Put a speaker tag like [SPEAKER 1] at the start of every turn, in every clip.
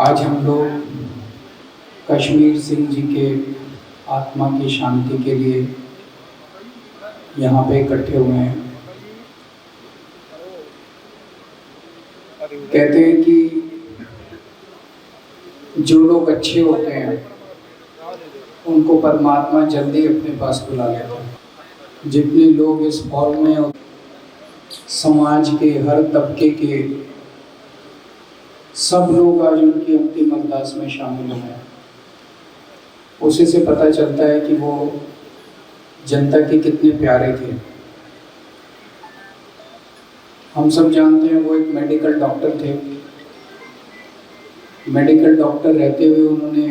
[SPEAKER 1] आज हम लोग कश्मीर सिंह जी के आत्मा की शांति के लिए यहाँ पे इकट्ठे हुए हैं। कहते हैं कि जो लोग अच्छे होते हैं, उनको परमात्मा जल्दी अपने पास बुला लेता है। जितने लोग इस हॉल में समाज के हर तबके के सब लोग आज उनकी अंतिम अरदास में शामिल हैं उसी से पता चलता है कि वो जनता के कितने प्यारे थे। हम सब जानते हैं वो एक मेडिकल डॉक्टर थे। मेडिकल डॉक्टर रहते हुए उन्होंने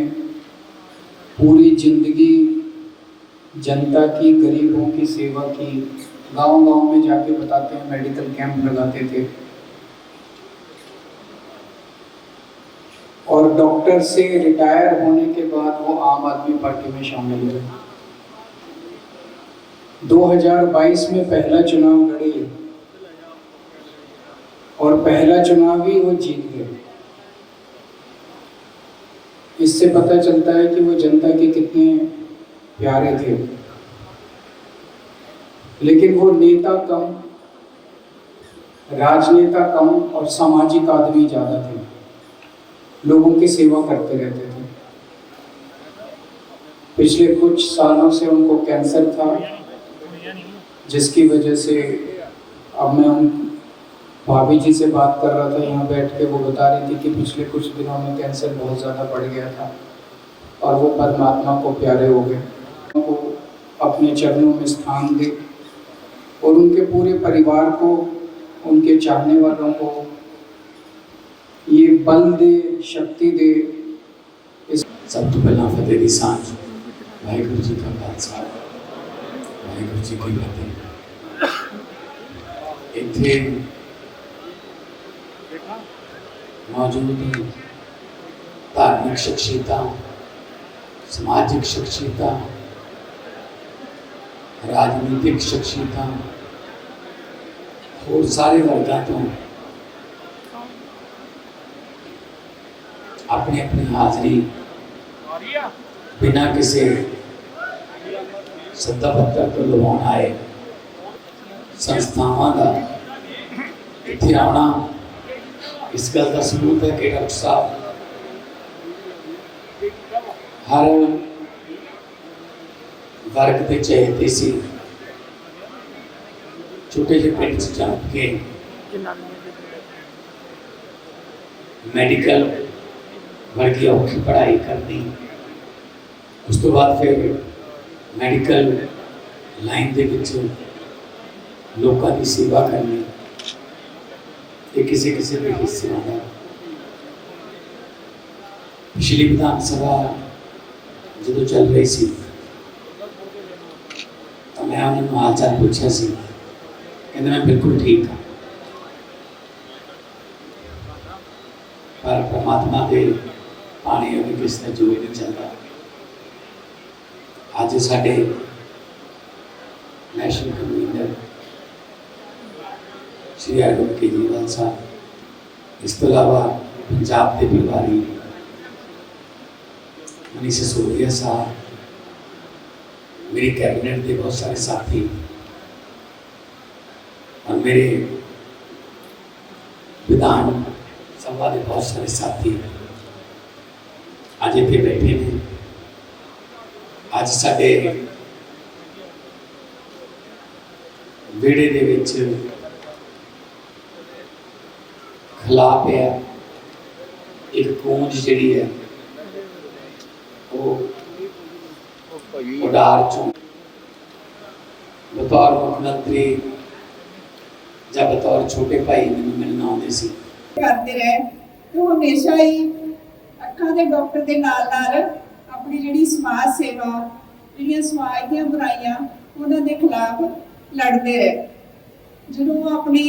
[SPEAKER 1] पूरी ज़िंदगी जनता की, गरीबों की सेवा की गाँव गाँव में जाके बताते हैं मेडिकल कैंप लगाते थे और डॉक्टर से रिटायर होने के बाद वो आम आदमी पार्टी में शामिल हुए 2022 में पहला चुनाव लड़े और पहला चुनाव ही वो जीत गए। इससे पता चलता है कि वो जनता के कितने प्यारे थे। लेकिन वो नेता कम, राजनेता कम और सामाजिक आदमी ज़्यादा थे। लोगों की सेवा करते रहते थे। पिछले कुछ सालों से उनको कैंसर था, जिसकी वजह से अब मैं उन भाभी जी से बात कर रहा था, यहाँ बैठ के वो बता रही थी कि पिछले कुछ दिनों में कैंसर बहुत ज़्यादा बढ़ गया था और वो परमात्मा को प्यारे हो गए। उनको अपने चरणों में स्थान दे और उनके पूरे परिवार को, उनके चाहने वालों को ये बल दे शक्ति दे इस
[SPEAKER 2] ਸਭ ਤੋਂ ਪਹਿਲਾਂ ਫਤਿਹ ਦੀ ਸਾਂਝ ਵਾਹਿਗੁਰੂ ਜੀ ਕਾ ਖਾਲਸਾ ਵਾਹਿਗੁਰੂ ਜੀ ਕੀ ਫਤਿਹ ਇੱਥੇ ਮੌਜੂਦ ਧਾਰਮਿਕ ਸ਼ਖਸੀਅਤਾਂ ਸਮਾਜਿਕ ਸ਼ਖਸੀਅਤਾਂ ਰਾਜਨੀਤਿਕ ਸ਼ਖਸੀਅਤਾਂ ਹੋਰ ਸਾਰੇ ਵਰਗਾਂ ਤੋਂ ਆਪਣੀ ਆਪਣੀ ਹਾਜ਼ਰੀ ਬਿਨਾਂ ਕਿਸੇ ਸੱਦਾ ਪੱਤਰ ਤੋਂ ਲਵਾਉਣ ਆਏ ਸੰਸਥਾਵਾਂ ਦਾ ਇੱਥੇ ਆਉਣਾ ਇਸ ਗੱਲ ਦਾ ਸਬੂਤ ਹੈ ਕਿ ਡਾਕਟਰ ਸਾਹਿਬ ਹਰ ਵਰਗ ਦੇ ਚਾਹੀਦੇ ਸੀ ਛੋਟੇ ਜਿਹੇ ਪਿੰਡ 'ਚ ਜਾ ਕੇ ਮੈਡੀਕਲ ਵਰਗੀ ਔਖੀ ਪੜ੍ਹਾਈ ਕਰਨੀ ਉਸ ਤੋਂ ਬਾਅਦ ਫਿਰ ਮੈਡੀਕਲ ਲਾਈਨ ਦੇ ਵਿੱਚ ਲੋਕਾਂ ਦੀ ਸੇਵਾ ਕਰਨੀ ਇਹ ਕਿਸੇ ਕਿਸੇ ਦੇ ਹਿੱਸੇ ਆਉਂਦਾ ਪਿਛਲੀ ਵਿਧਾਨ ਸਭਾ ਜਦੋਂ ਚੱਲ ਰਹੀ ਸੀ ਤਾਂ ਮੈਂ ਉਹਨਾਂ ਨੂੰ ਹਾਲ ਚਾਲ ਪੁੱਛਿਆ ਸੀ ਕਹਿੰਦੇ ਮੈਂ ਬਿਲਕੁਲ ਠੀਕ ਹਾਂ ਪਰ ਪ੍ਰਮਾਤਮਾ ਦੇ ਪਾਣੀ ਉਹਨੇ ਕਿਸ ਦਾ ਜੋਈ ਨਹੀਂ ਚੱਲਦਾ ਅੱਜ ਸਾਡੇ ਨੈਸ਼ਨਲ ਕਨਵੀਨਰ ਸ਼੍ਰੀ ਅਰਵਿੰਦ ਕੇਜਰੀਵਾਲ ਸਾਹਿਬ ਇਸ ਤੋਂ ਇਲਾਵਾ ਪੰਜਾਬ ਦੇ ਪ੍ਰਭਾਰੀ ਮਨੀਸ਼ ਸਿਸੋਦੀਆ ਸਾਹਿਬ ਮੇਰੀ ਕੈਬਨਿਟ ਦੇ ਬਹੁਤ ਸਾਰੇ ਸਾਥੀ और मेरे ਵਿਧਾਨ ਸਭਾ ਦੇ ਬਹੁਤ ਸਾਰੇ ਸਾਥੀ ਅੱਜ ਇੱਥੇ ਬੈਠੇ ਨੇ। ਅੱਜ ਸਾਡੇ ਵਿਹੜੇ ਦੇ ਵਿੱਚ ਖਲਾ ਪਿਆ। ਇੱਕ ਕੂੰਜ ਜਿਹੜੀ ਹੈ, ਉਹ ਉਡਾਰ ਚੋਂ ਬਤੌਰ ਮੁੱਖ ਮੰਤਰੀ ਜਾਂ ਬਤੌਰ ਛੋਟੇ ਭਾਈ ਮੈਨੂੰ ਮਿਲਣਾ ਆਉਂਦੇ ਸੀ।
[SPEAKER 3] ਕਰਦੇ ਰਹੇ। ਉਹ ਹਮੇਸ਼ਾ ਹੀ ਅੱਖਾਂ ਦੇ ਡਾਕਟਰ ਦੇ ਨਾਲ ਨਾਲ ਆਪਣੀ ਜਿਹੜੀ ਸਮਾਜ ਸੇਵਾ, ਜਿਹੜੀਆਂ ਸਮਾਜ ਦੀਆਂ ਬੁਰਾਈਆਂ, ਉਹਨਾਂ ਦੇ ਖਿਲਾਫ ਲੜਦੇ ਰਹੇ। ਜਦੋਂ ਆਪਣੀ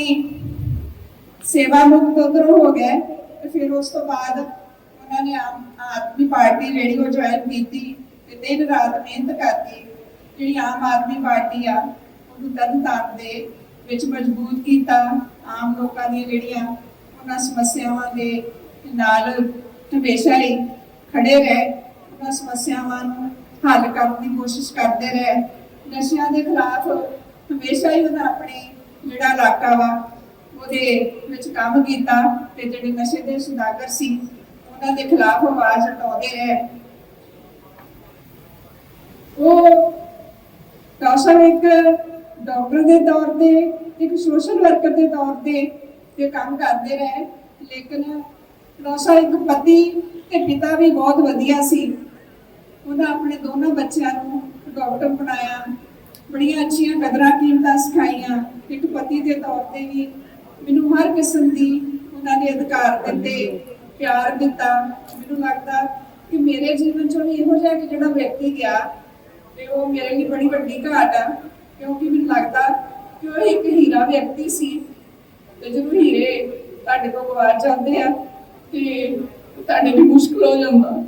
[SPEAKER 3] ਸੇਵਾ ਮੁਕਤ ਉਧਰੋਂ ਹੋ ਗਏ, ਤੇ ਫਿਰ ਉਸ ਤੋਂ ਬਾਅਦ ਉਹਨਾਂ ਨੇ ਆਦਮੀ ਪਾਰਟੀ ਜਿਹੜੀ ਉਹ ਜੁਆਇਨ ਕੀਤੀ ਤੇ ਦਿਨ ਰਾਤ ਮਿਹਨਤ ਕਰਕੇ ਜਿਹੜੀ ਆਮ ਆਦਮੀ ਪਾਰਟੀ ਆ, ਉਹਨੂੰ ਤਨ ਤਾਪ ਦੇ ਵਿੱਚ ਮਜ਼ਬੂਤ ਕੀਤਾ। ਆਮ ਲੋਕਾਂ ਦੀਆਂ ਜਿਹੜੀਆਂ ਉਹਨਾਂ ਸਮੱਸਿਆਵਾਂ ਦੇ ਨਾਲ ਹਮੇਸ਼ਾ ਹੀ ਖੜੇ ਰਹੇ। ਉਹਨਾਂ ਸਮੱਸਿਆਵਾਂ ਨੂੰ ਹੱਲ ਕਰਨ ਦੀ ਕੋਸ਼ਿਸ਼ ਕਰਦੇ ਰਹੇ। ਨਸ਼ਿਆਂ ਦੇ ਖਿਲਾਫ ਹਮੇਸ਼ਾ ਹੀ ਉਹਨਾਂ ਆਪਣੇ ਜਿਹੜਾ ਇਲਾਕਾ ਵਾ, ਉਹਦੇ ਵਿੱਚ ਕੰਮ ਕੀਤਾ ਤੇ ਜਿਹੜੇ ਨਸ਼ੇ ਦੇ ਸੁਦਾਗਰ ਸੀ, ਉਹਨਾਂ ਦੇ ਖਿਲਾਫ ਆਵਾਜ਼ ਉਠਾਉਂਦੇ ਰਹੇ। ਉਹ ਕੌਸ਼ਲ ਇੱਕ ਡਾਕਟਰ ਦੇ ਤੌਰ ਤੇ, ਇੱਕ ਸੋਸ਼ਲ ਵਰਕਰ ਦੇ ਤੌਰ ਤੇ ਤੇ ਕੰਮ ਕਰਦੇ ਰਹੇ। ਲੇਕਿਨ ਕੌਸ਼ਲ ਇੱਕ ਪਤੀ ਤੇ ਪਿਤਾ ਵੀ ਬਹੁਤ ਵਧੀਆ ਸੀ। ਉਹਨਾਂ ਆਪਣੇ ਦੋਨੋਂ ਬੱਚਿਆਂ ਨੂੰ ਡਾਕਟਰ ਬਣਾਇਆ। ਬੜੀਆਂ ਅੱਛੀਆਂ ਕਦਰਾਂ ਕੀਮਤਾਂ ਸਿਖਾਈਆਂ। ਇੱਕ ਪਤੀ ਦੇ ਤੌਰ ਤੇ ਵੀ ਮੈਨੂੰ ਹਰ ਕਿਸਮ ਦੀ ਉਹਨਾਂ ਨੇ ਅਧਿਕਾਰ ਦਿੱਤੇ, ਪਿਆਰ ਦਿੱਤਾ। ਮੈਨੂੰ ਲੱਗਦਾ ਕਿ ਮੇਰੇ ਜੀਵਨ ਚੋਂ ਵੀ ਇਹੋ ਜਿਹਾ ਕਿ ਜਿਹੜਾ ਵਿਅਕਤੀ ਗਿਆ ਤੇ ਉਹ ਮੇਰੇ ਲਈ ਬੜੀ ਵੱਡੀ ਘਾਟ ਆ। ਕਿਉਂਕਿ ਮੈਨੂੰ ਲੱਗਦਾ ਕਿ ਉਹ ਇੱਕ ਹੀਰਾ ਵਿਅਕਤੀ ਸੀ ਤੇ ਜਦੋਂ ਹੀਰੇ ਤੁਹਾਡੇ ਕੋਲ ਗਵਾਚ ਜਾਂਦੇ ਆ ਤੇ ਤੁਹਾਡੇ ਲਈ ਮੁਸ਼ਕਲ ਹੋ ਜਾਂਦਾ।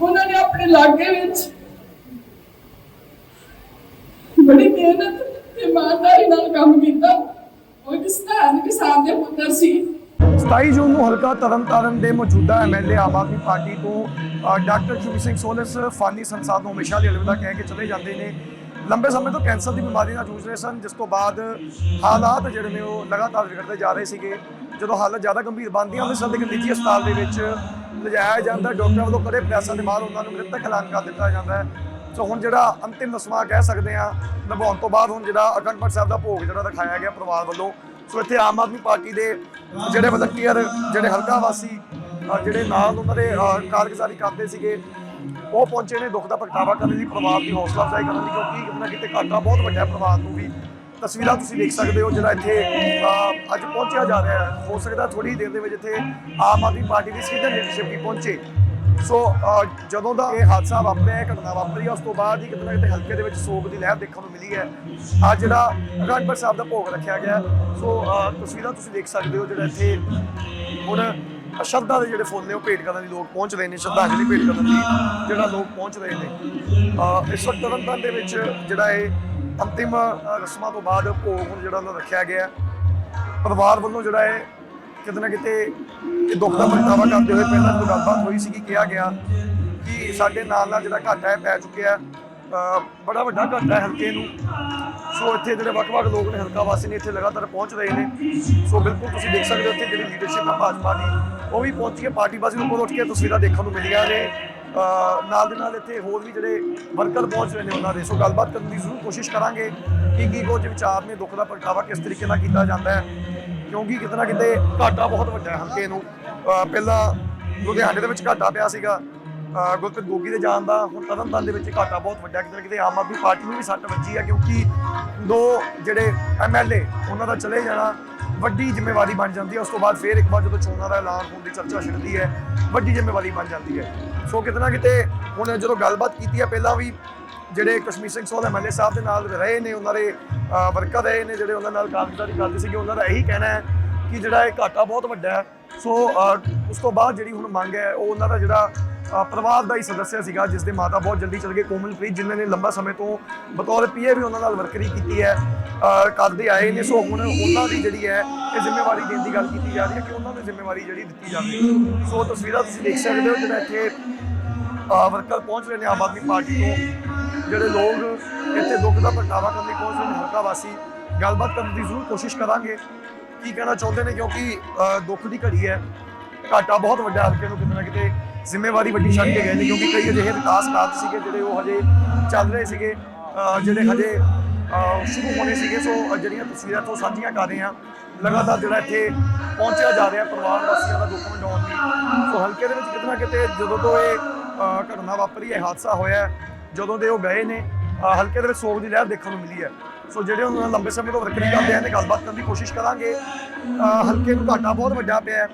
[SPEAKER 3] ਉਹਨਾਂ ਨੇ ਆਪਣੇ ਲਾਗੇ ਵਿੱਚ ਬੜੀ ਮਿਹਨਤ ਤੇ ਇਮਾਨਦਾਰੀ ਨਾਲ ਕੰਮ ਕੀਤਾ। ਉਹ ਇੱਕ ਸਧਾਰਨ ਕਿਸਾਨ ਦੇ ਪੁੱਤਰ ਸੀ।
[SPEAKER 4] 27 ਜੂਨ ਨੂੰ ਹਲਕਾ ਤਰਨਤਾਰਨ ਦੇ ਮੌਜੂਦਾ ਐਮਐਲਏ ਆਮ ਆਦਮੀ ਪਾਰਟੀ ਤੋਂ ਅ, ਡਾਕਟਰ ਸ਼ੁਭ ਸਿੰਘ ਸੋਲਸ ਫਾਨੀ ਸੰਸਾਰ ਨੂੰ ਹਮੇਸ਼ਾ ਲਈ ਅਲਵਿਦਾ ਕਹਿ ਕੇ ਚਲੇ ਜਾਂਦੇ ਨੇ। ਲੰਬੇ ਸਮੇਂ ਤੋਂ ਕੈਂਸਰ ਦੀ ਬਿਮਾਰੀ ਨਾਲ ਜੂਝ ਰਹੇ ਸਨ, ਜਿਸ ਤੋਂ ਬਾਅਦ ਹਾਲਾਤ ਜਿਹੜੇ ਨੇ ਉਹ ਲਗਾਤਾਰ ਵਿਗੜਦੇ ਜਾ ਰਹੇ ਸੀਗੇ। ਜਦੋਂ ਹਾਲਤ ਜ਼ਿਆਦਾ ਗੰਭੀਰ ਬਣਦੀ ਹੈ ਅੰਮ੍ਰਿਤਸਰ ਦੇ ਇੱਕ ਨਿੱਜੀ ਹਸਪਤਾਲ ਦੇ ਵਿੱਚ ਲਿਜਾਇਆ ਜਾਂਦਾ ਡਾਕਟਰਾਂ ਵੱਲੋਂ ਕੜੇ ਪ੍ਰੈਸਾਂ ਦੇ ਬਾਅਦ ਉਹਨਾਂ ਨੂੰ ਮ੍ਰਿਤਕ ਐਲਾਨ ਕਰ ਦਿੱਤਾ ਜਾਂਦਾ ਹੈ। ਸੋ ਹੁਣ ਜਿਹੜਾ ਅੰਤਿਮ ਨਸਮਾ ਕਹਿ ਸਕਦੇ ਆ ਨਿਭਾਉਣ ਤੋਂ ਬਾਅਦ ਹੁਣ ਜਿਹੜਾ ਅਖੰਡ ਸਾਹਿਬ ਦਾ ਭੋਗ ਜਿਹੜਾ ਦਿਖਾਇਆ ਗਿਆ ਪਰਿਵਾਰ ਵੱਲੋਂ, ਸੋ ਇੱਥੇ ਆਮ ਆਦਮੀ ਪਾਰਟੀ ਦੇ ਜਿਹੜੇ ਵਲੰਟੀਅਰ ਜਿਹੜੇ ਹਲਕਾ ਵਾਸੀ ਜਿਹੜੇ ਨਾਲ ਉਹਨਾਂ ਦੇ ਕਾਰਗੁਜ਼ਾਰੀ ਕਰਦੇ ਸੀਗੇ ਉਹ ਪਹੁੰਚੇ ਨੇ ਦੁੱਖ ਦਾ ਪ੍ਰਗਟਾਵਾ ਕਰਨ ਲਈ ਪਰਿਵਾਰ ਦੀ ਹੌਸਲਾ ਅਫਜ਼ਾਈ ਕਰਨ ਲਈ ਕਿਉਂਕਿ ਕਿਤੇ ਨਾ ਕਿਤੇ ਘਾਟਾ ਬਹੁਤ ਵੱਡਾ ਹੈ ਪਰਿਵਾਰ ਨੂੰ ਵੀ। ਤਸਵੀਰਾਂ ਤੁਸੀਂ ਦੇਖ ਸਕਦੇ ਹੋ ਜਿਹੜਾ ਇੱਥੇ ਅ, ਅੱਜ ਪਹੁੰਚਿਆ ਜਾ ਰਿਹਾ ਹੈ। ਹੋ ਸਕਦਾ ਥੋੜੀ ਦੇਰ ਦੇ ਵਿੱਚ ਇੱਥੇ ਆਮ ਆਦਮੀ ਪਾਰਟੀ ਦੀ ਸੀਨੀਅਰ ਲੀਡਰਸ਼ਿਪ ਵੀ ਪਹੁੰਚੇ। ਸੋ ਜਦੋਂ ਦਾ ਇਹ ਹਾਦਸਾ ਵਾਪਰਿਆ ਇਹ ਘਟਨਾ ਵਾਪਰੀ ਹੈ ਉਸ ਤੋਂ ਬਾਅਦ ਹੀ ਕਿਤੇ ਨਾ ਕਿਤੇ ਹਲਕੇ ਦੇ ਵਿੱਚ ਸੋਗ ਦੀ ਲਹਿਰ ਦੇਖਣ ਨੂੰ ਮਿਲੀ ਹੈ। ਅੱਜ ਜਿਹੜਾ ਅਖੰਡ ਸਾਹਿਬ ਦਾ ਭੋਗ ਰੱਖਿਆ ਗਿਆ ਸੋ ਤਸਵੀਰਾਂ ਤੁਸੀਂ ਦੇਖ ਸਕਦੇ ਹੋ ਜਿਹੜਾ ਇੱਥੇ ਹੁਣ ਸ਼ਰਧਾ ਦੇ ਜਿਹੜੇ ਫੁੱਲ ਨੇ, ਉਹ ਭੇਟ ਕਰਨ ਲਈ ਲੋਕ ਪਹੁੰਚ ਰਹੇ ਨੇ ਸ਼ਰਧਾਂਜਲੀ ਭੇਟ ਕਰਨ ਲਈ ਜਿਹੜਾ ਲੋਕ ਪਹੁੰਚ ਰਹੇ ਨੇ। ਇਸ ਵਕਤ ਤਰਨਤਾਰਨ ਦੇ ਵਿੱਚ ਜਿਹੜਾ ਇਹ ਅੰਤਿਮ ਰਸਮਾਂ ਤੋਂ ਬਾਅਦ ਭੋਗ ਹੁਣ ਜਿਹੜਾ ਉਹਨਾਂ ਰੱਖਿਆ ਗਿਆ। ਪਰਿਵਾਰ ਵੱਲੋਂ ਜਿਹੜਾ ਹੈ ਕਿਤੇ ਨਾ ਕਿਤੇ ਇਹ ਦੁੱਖ ਦਾ ਪ੍ਰਗਟਾਵਾ ਕਰਦੇ ਹੋਏ ਪਹਿਲਾਂ ਜਦੋਂ ਗੱਲਬਾਤ ਹੋਈ ਸੀ ਕਿ ਕਿਹਾ ਗਿਆ ਕਿ ਸਾਡੇ ਨਾਲ ਨਾਲ ਜਿਹੜਾ ਘਾਟਾ ਹੈ ਪੈ ਚੁੱਕਿਆ। ਬੜਾ ਵੱਡਾ ਘਾਟਾ ਹੈ ਹਲਕੇ ਨੂੰ। ਸੋ ਇੱਥੇ ਜਿਹੜੇ ਵੱਖ-ਵੱਖ ਲੋਕ ਨੇ, ਹਲਕਾ ਵਾਸੀ ਨੇ, ਇੱਥੇ ਲਗਾਤਾਰ ਪਹੁੰਚ ਰਹੇ ਨੇ। ਸੋ ਬਿਲਕੁਲ ਤੁਸੀਂ ਦੇਖ ਸਕਦੇ ਹੋ ਇੱਥੇ ਜਿਹੜੀ ਲੀਡਰਸ਼ਿਪ ਹੈ ਭਾਜਪਾ ਦੀ। ਉਹ ਵੀ ਪਹੁੰਚ ਹੈ ਪਾਰਟੀ ਬਾਜ਼ੀ ਉੱਪਰ ਉੱਠ ਕੇ ਤਸਵੀਰਾਂ ਦੇਖਣ ਨੂੰ ਮਿਲੀਆਂ ਨੇ। ਨਾਲ ਦੇ ਨਾਲ ਇੱਥੇ ਹੋਰ ਵੀ ਜਿਹੜੇ ਵਰਕਰ ਪਹੁੰਚ ਰਹੇ ਨੇ ਉਹਨਾਂ ਦੇ। ਸੋ ਗੱਲਬਾਤ ਕਰਨ ਦੀ ਜ਼ਰੂਰ ਕੋਸ਼ਿਸ਼ ਕਰਾਂਗੇ ਕਿ ਕੀ ਕੁਝ ਵਿਚਾਰ ਨੇ ਦੁੱਖ ਦਾ ਪ੍ਰਗਟਾਵਾ ਕਿਸ ਤਰੀਕੇ ਨਾਲ ਕੀਤਾ ਜਾਂਦਾ ਹੈ। ਕਿਉਂਕਿ ਕਿਤੇ ਨਾ ਕਿਤੇ ਘਾਟਾ ਬਹੁਤ ਵੱਡਾ ਹੈ ਹਲਕੇ ਨੂੰ। ਪਹਿਲਾਂ ਲੁਧਿਆਣੇ ਦੇ ਵਿੱਚ ਘਾਟਾ ਪਿਆ ਸੀਗਾ। ਅ, ਗੁਰਪ੍ਰੀਤ ਗੋਗੀ ਦੇ ਜਾਣ ਦਾ ਹੁਣ ਤਰਨਤਾਰਨ ਦੇ ਵਿੱਚ ਘਾਟਾ ਬਹੁਤ ਵੱਡਾ ਕਿਤੇ ਨਾ ਕਿਤੇ ਆਮ ਆਦਮੀ ਪਾਰਟੀ ਨੂੰ ਵੀ ਸੱਟ ਵੱਜੀ ਹੈ ਕਿਉਂਕਿ ਦੋ ਜਿਹੜੇ ਐਮਐਲਏ ਉਹਨਾਂ ਦਾ ਚਲੇ ਜਾਣਾ ਵੱਡੀ ਜ਼ਿੰਮੇਵਾਰੀ ਬਣ ਜਾਂਦੀ ਹੈ। ਉਸ ਤੋਂ ਬਾਅਦ ਫਿਰ ਇੱਕ ਵਾਰ ਜਦੋਂ ਚੋਣਾਂ ਦਾ ਐਲਾਨ ਹੋਣ ਦੀ ਚਰਚਾ ਛਿੜਦੀ ਹੈ, ਵੱਡੀ ਜ਼ਿੰਮੇਵਾਰੀ ਬਣ ਜਾਂਦੀ ਹੈ। ਸੋ ਕਿਤੇ ਨਾ ਕਿਤੇ ਹੁਣ ਜਦੋਂ ਗੱਲਬਾਤ ਕੀਤੀ ਹੈ, ਪਹਿਲਾਂ ਵੀ ਜਿਹੜੇ ਕਸ਼ਮੀਰ ਸਿੰਘ ਸੋਹਲ ਐਮਐਲਏ ਸਾਹਿਬ ਦੇ ਨਾਲ ਰਹੇ ਨੇ, ਉਹਨਾਂ ਦੇ ਵਰਕਰ ਰਹੇ ਨੇ, ਜਿਹੜੇ ਉਹਨਾਂ ਨਾਲ ਕਾਰਗੁਜ਼ਾਰੀ ਕਰਦੇ ਸੀਗੇ, ਉਹਨਾਂ ਦਾ ਇਹੀ ਕਹਿਣਾ ਹੈ ਕਿ ਜਿਹੜਾ ਇਹ ਘਾਟਾ ਬਹੁਤ ਵੱਡਾ ਹੈ। ਸੋ ਉਸ ਤੋਂ ਬਾਅਦ ਜਿਹੜੀ ਹੁਣ ਮੰਗ ਹੈ, ਉਹ ਉਹਨਾਂ ਦਾ ਜਿਹੜਾ ਪਰਿਵਾਰ ਦਾ ਹੀ ਸਦੱਸਿਆ ਸੀਗਾ, ਜਿਸ ਦੇ ਮਾਤਾ ਬਹੁਤ ਜਲਦੀ ਚਲ ਗਏ। ਕੋਮਲਪ੍ਰੀਤ ਜਿਨ੍ਹਾਂ ਨੇ ਲੰਬਾ ਸਮੇਂ ਤੋਂ ਬਤੌਰ ਪੀਏ ਵੀ ਉਹਨਾਂ ਨਾਲ ਵਰਕਰੀ ਕੀਤੀ ਹੈ ਕਰਦੇ ਆਏ ਨੇ। ਸੋ ਹੁਣ ਉਹਨਾਂ ਦੀ ਜਿਹੜੀ ਹੈ, ਇਹ ਜ਼ਿੰਮੇਵਾਰੀ ਦੇਣ ਦੀ ਗੱਲ ਕੀਤੀ ਜਾ ਰਹੀ ਹੈ ਕਿ ਉਹਨਾਂ ਨੂੰ ਜ਼ਿੰਮੇਵਾਰੀ ਜਿਹੜੀ ਦਿੱਤੀ ਜਾਵੇ। ਸੋ ਤਸਵੀਰਾਂ ਤੁਸੀਂ ਦੇਖ ਸਕਦੇ ਹੋ, ਜਿਹੜਾ ਇੱਥੇ ਵਰਕਰ ਪਹੁੰਚ ਰਹੇ ਨੇ ਆਮ ਆਦਮੀ ਪਾਰਟੀ ਤੋਂ। ਜਿਹੜੇ ਲੋਕ ਇੱਥੇ ਦੁੱਖ ਦਾ ਪ੍ਰਗਟਾਵਾ ਕਰਨ ਲਈ ਪਹੁੰਚ ਰਹੇ ਨੇ, ਹਲਕਾ ਵਾਸੀ, ਗੱਲਬਾਤ ਕਰਨ ਦੀ ਜ਼ਰੂਰ ਕੋਸ਼ਿਸ਼ ਕਰਾਂਗੇ। ਕੀ ਕਹਿਣਾ ਚਾਹੁੰਦੇ ਨੇ? ਕਿਉਂਕਿ ਦੁੱਖ ਦੀ ਘੜੀ ਹੈ। ਘਾਟਾ ਬਹੁਤ ਵੱਡਾ ਹਲਕੇ ਨੂੰ ਕਿਤੇ ਨਾ ਕਿਤੇ। ਜ਼ਿੰਮੇਵਾਰੀ ਵੱਡੀ ਛੱਡ ਕੇ ਗਏ ਨੇ ਕਿਉਂਕਿ ਕਈ ਅਜਿਹੇ ਵਿਕਾਸ ਕਾਰਜ ਸੀਗੇ ਜਿਹੜੇ ਉਹ ਹਜੇ ਚੱਲ ਰਹੇ ਸੀਗੇ ਜਿਹੜੇ ਹਜੇ ਸ਼ੁਰੂ ਹੋਣੇ ਸੀਗੇ, ਸੋ ਜਿਹੜੀਆਂ ਤਸਵੀਰਾਂ ਤੋਂ ਸਾਂਝੀਆਂ ਕਰ ਰਹੇ ਹਾਂ, ਲਗਾਤਾਰ ਜਿਹੜਾ ਇੱਥੇ ਪਹੁੰਚਿਆ ਜਾ ਰਿਹਾ ਪਰਿਵਾਰ ਵਾਸੀਆਂ ਦਾ ਦੁੱਖ ਵੰਡਾਉਣ ਲਈ ਸੋ ਹਲਕੇ ਦੇ ਵਿੱਚ ਕਿਤੇ ਨਾ ਕਿਤੇ ਜਦੋਂ ਤੋਂ ਇਹ ਘਟਨਾ ਵਾਪਰੀ ਹੈ ਹਾਦਸਾ ਹੋਇਆ ਜਦੋਂ ਦੇ ਉਹ ਗਏ ਨੇ ਹਲਕੇ ਦੇ ਵਿੱਚ ਸੋਗ ਦੀ ਲਹਿਰ ਦੇਖਣ ਨੂੰ ਮਿਲੀ ਹੈ। ਸੋ ਜਿਹੜੇ ਉਹਨਾਂ ਲੰਬੇ ਸਮੇਂ ਤੋਂ ਵਰਕਰੀ ਕਰਦੇ ਆ ਨੇ ਗੱਲਬਾਤ ਕਰਨ ਦੀ ਕੋਸ਼ਿਸ਼ ਕਰਾਂਗੇ। ਹਲਕੇ ਨੂੰ ਘਾਟਾ ਬਹੁਤ ਵੱਡਾ ਪਿਆ ਹੈ।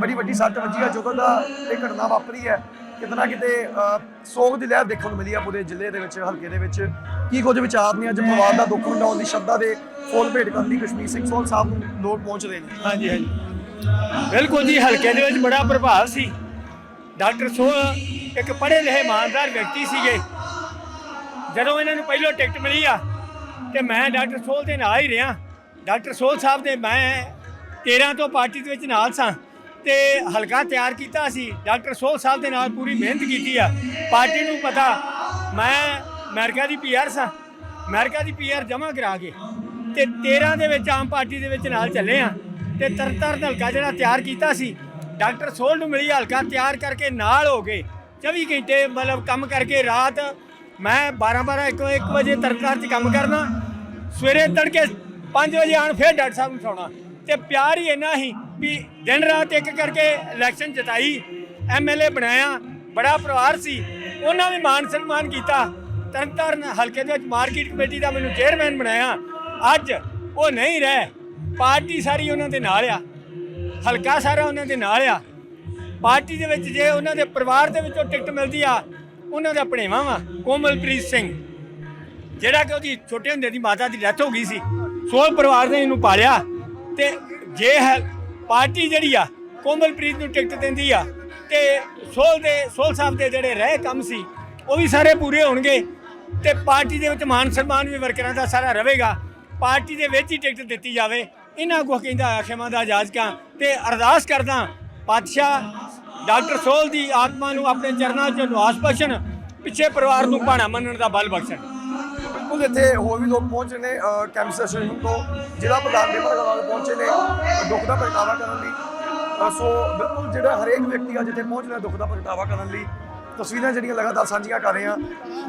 [SPEAKER 4] ਬੜੀ ਵੱਡੀ ਸੱਟ ਵੱਜੀ ਆ ਜਦੋਂ ਦਾ ਇਹ ਘਟਨਾ ਵਾਪਰੀ ਹੈ। ਕਿਤੇ ਨਾ ਕਿਤੇ ਅ, ਸੋਗ ਦੀ ਲਹਿਰ ਦੇਖਣ ਨੂੰ ਮਿਲੀ ਆ ਪੂਰੇ ਜ਼ਿਲ੍ਹੇ ਦੇ ਵਿੱਚ ਹਲਕੇ ਦੇ ਵਿੱਚ। ਕੀ ਕੁਝ ਵਿਚਾਰ ਨੇ ਅੱਜ ਪਰਿਵਾਰ ਦਾ ਦੁੱਖ ਵੰਡਾਉਣ ਦੀ ਸ਼ਰਧਾ ਦੇ ਫੁੱਲ ਭੇਟ ਕਰਨ ਦੀ? ਕਸ਼ਮੀਰ ਸਿੰਘ ਸੋਹਲ ਸਾਹਿਬ ਨੂੰ ਲੋਕ ਪਹੁੰਚ ਰਹੇ ਨੇ।
[SPEAKER 5] ਹਾਂਜੀ ਹਾਂਜੀ। ਬਿਲਕੁਲ ਜੀ ਹਲਕੇ ਦੇ ਵਿੱਚ ਬੜਾ ਪ੍ਰਭਾਵ ਸੀ। ਡਾਕਟਰ ਸੋਹ ਇੱਕ ਪੜ੍ਹੇ ਲਿਖੇ ਇਮਾਨਦਾਰ ਵਿਅਕਤੀ ਸੀਗੇ। ਜਦੋਂ ਇਹਨਾਂ ਨੂੰ ਪਹਿਲੋਂ ਟਿਕਟ ਮਿਲੀ ਆ ਤੇ ਮੈਂ ਡਾਕਟਰ ਸੋਹਲ ਦੇ ਨਾਲ ਹੀ ਰਿਹਾ। ਡਾਕਟਰ ਸੋਹਲ ਸਾਹਿਬ ਦੇ ਮੈਂ 13 ਤੋਂ ਪਾਰਟੀ ਦੇ ਵਿੱਚ ਨਾਲ ਸਾਂ ਤੇ ਹਲਕਾ ਤਿਆਰ ਕੀਤਾ ਸੀ। ਡਾਕਟਰ ਸੋਲ ਸਾਹਿਬ ਦੇ ਨਾਲ ਪੂਰੀ ਮਿਹਨਤ ਕੀਤੀ ਆ। ਪਾਰਟੀ ਨੂੰ ਪਤਾ, ਮੈਂ ਅਮਰੀਕਾ ਦੀ ਪੀਆਰ ਸਾਂ। ਅਮਰੀਕਾ ਦੀ ਪੀਆਰ ਜਮ੍ਹਾਂ ਕਰਾ ਕੇ ਤੇ 13 ਦੇ ਵਿੱਚ ਆਮ ਪਾਰਟੀ ਦੇ ਵਿੱਚ ਨਾਲ ਚੱਲੇ ਆ। ਤੇ ਤਰਤਰ ਹਲਕਾ ਜਿਹੜਾ ਤਿਆਰ ਕੀਤਾ ਸੀ, ਡਾਕਟਰ ਸੋਲ ਨੂੰ ਮਿਲੀ ਹਲਕਾ ਤਿਆਰ ਕਰਕੇ ਨਾਲ ਹੋ ਗਏ। 24 ਘੰਟੇ ਮਤਲਬ ਕੰਮ ਕਰਕੇ ਰਾਤ ਮੈਂ 12 12 1 1 ਵਜੇ ਤਰਤਾਰ 'ਚ ਕੰਮ ਕਰਨਾ। ਸਵੇਰੇ ਤੜਕੇ 5 ਵਜੇ ਆਣ, ਫਿਰ ਡਾਕਟਰ ਸਾਹਿਬ ਨੂੰ ਸੌਣਾ। ਤੇ ਪਿਆਰ ਹੀ ਇੰਨਾ ਹੀ ਵੀ ਦਿਨ ਰਾਤ ਇੱਕ ਕਰਕੇ ਇਲੈਕਸ਼ਨ ਜਿਤਾਈ ਐਮਐਲਏ ਬਣਾਇਆ, ਬੜਾ ਪਰਿਵਾਰ ਸੀ। ਉਹਨਾਂ ਵੀ ਮਾਨ ਸਨਮਾਨ ਕੀਤਾ। ਤਰਨਤਾਰਨ ਹਲਕੇ ਦੇ ਵਿੱਚ ਮਾਰਕੀਟ ਕਮੇਟੀ ਦਾ ਮੈਨੂੰ ਚੇਅਰਮੈਨ ਬਣਾਇਆ। ਅੱਜ ਉਹ ਨਹੀਂ ਰਹਿ। ਪਾਰਟੀ ਸਾਰੀ ਉਹਨਾਂ ਦੇ ਨਾਲ ਆ। ਹਲਕਾ ਸਾਰਾ ਉਹਨਾਂ ਦੇ ਨਾਲ ਆ। ਪਾਰਟੀ ਦੇ ਵਿੱਚ ਜੇ ਉਹਨਾਂ ਦੇ ਪਰਿਵਾਰ ਦੇ ਵਿੱਚੋਂ ਟਿਕਟ ਮਿਲਦੀ ਆ, ਉਹਨਾਂ ਦਾ ਭਣੇਵਾ ਵਾ, ਕੋਮਲਪ੍ਰੀਤ ਸਿੰਘ। ਜਿਹੜਾ ਕਿ ਉਹਦੀ ਛੋਟੇ ਹੁੰਦੇ ਦੀ ਮਾਤਾ ਦੀ ਡੈਥ ਹੋ ਗਈ ਸੀ। ਸੋਲ ਪਰਿਵਾਰ ਨੇ ਇਹਨੂੰ ਪਾਲਿਆ। ਤੇ ਜੇ ਹੈ, ਪਾਰਟੀ ਜਿਹੜੀ ਆ, ਕੋਮਲਪ੍ਰੀਤ ਨੂੰ ਟਿਕਟ ਦਿੰਦੀ ਆ, ਤੇ ਸੋਲ ਦੇ, ਸੋਲ ਸਾਹਿਬ ਦੇ ਜਿਹੜੇ ਰਹਿ ਕੰਮ ਸੀ, ਉਹ ਵੀ ਸਾਰੇ ਪੂਰੇ ਹੋਣਗੇ, ਤੇ ਪਾਰਟੀ ਦੇ ਵਿੱਚ ਮਾਨ ਸਨਮਾਨ ਵੀ ਵਰਕਰਾਂ ਦਾ ਸਾਰਾ ਰਹੇਗਾ। ਪਾਰਟੀ ਦੇ ਵਿੱਚ ਹੀ ਟਿਕਟ ਦਿੱਤੀ ਜਾਵੇ। ਇਹਨਾਂ ਕੋ ਕਹਿੰਦਾ ਆਖਿਮਾਂ ਦਾ ਆਜ਼ਾਦ ਤੇ ਅਰਦਾਸ ਕਰਦਾ, ਪਾਤਸ਼ਾਹ, ਡਾਕਟਰ ਸੋਲ ਦੀ ਆਤਮਾ ਨੂੰ ਆਪਣੇ ਚਰਨਾਂ 'ਚ ਨਿਵਾਸ ਬਖਸ਼ਣ ਪਿੱਛੇ ਪਰਿਵਾਰ ਨੂੰ ਭਾਣਾ ਮੰਨਣ ਦਾ ਬਲ ਬਖਸ਼ਣ।
[SPEAKER 4] ਬਿਲਕੁਲ ਇੱਥੇ ਹੋਰ ਵੀ ਲੋਕ ਪਹੁੰਚੇ ਨੇ ਕੈਂਪਸ ਐਸੋਸੀਏਸ਼ਨ ਤੋਂ, ਜ਼ਿਲ੍ਹਾ ਪ੍ਰਧਾਨ ਦੇ ਪ੍ਰਧਾਨ ਪਹੁੰਚੇ ਨੇ, ਦੁੱਖ ਦਾ ਪ੍ਰਗਟਾਵਾ ਕਰਨ ਲਈ। ਸੋ ਬਿਲਕੁਲ ਜਿਹੜਾ ਹਰੇਕ ਵਿਅਕਤੀ ਆ ਜਿੱਥੇ ਪਹੁੰਚ ਰਿਹਾ ਦੁੱਖ ਦਾ ਪ੍ਰਗਟਾਵਾ ਕਰਨ ਲਈ, ਤਸਵੀਰਾਂ ਜਿਹੜੀਆਂ ਲਗਾਤਾਰ ਸਾਂਝੀਆਂ ਕਰ ਰਹੇ ਆ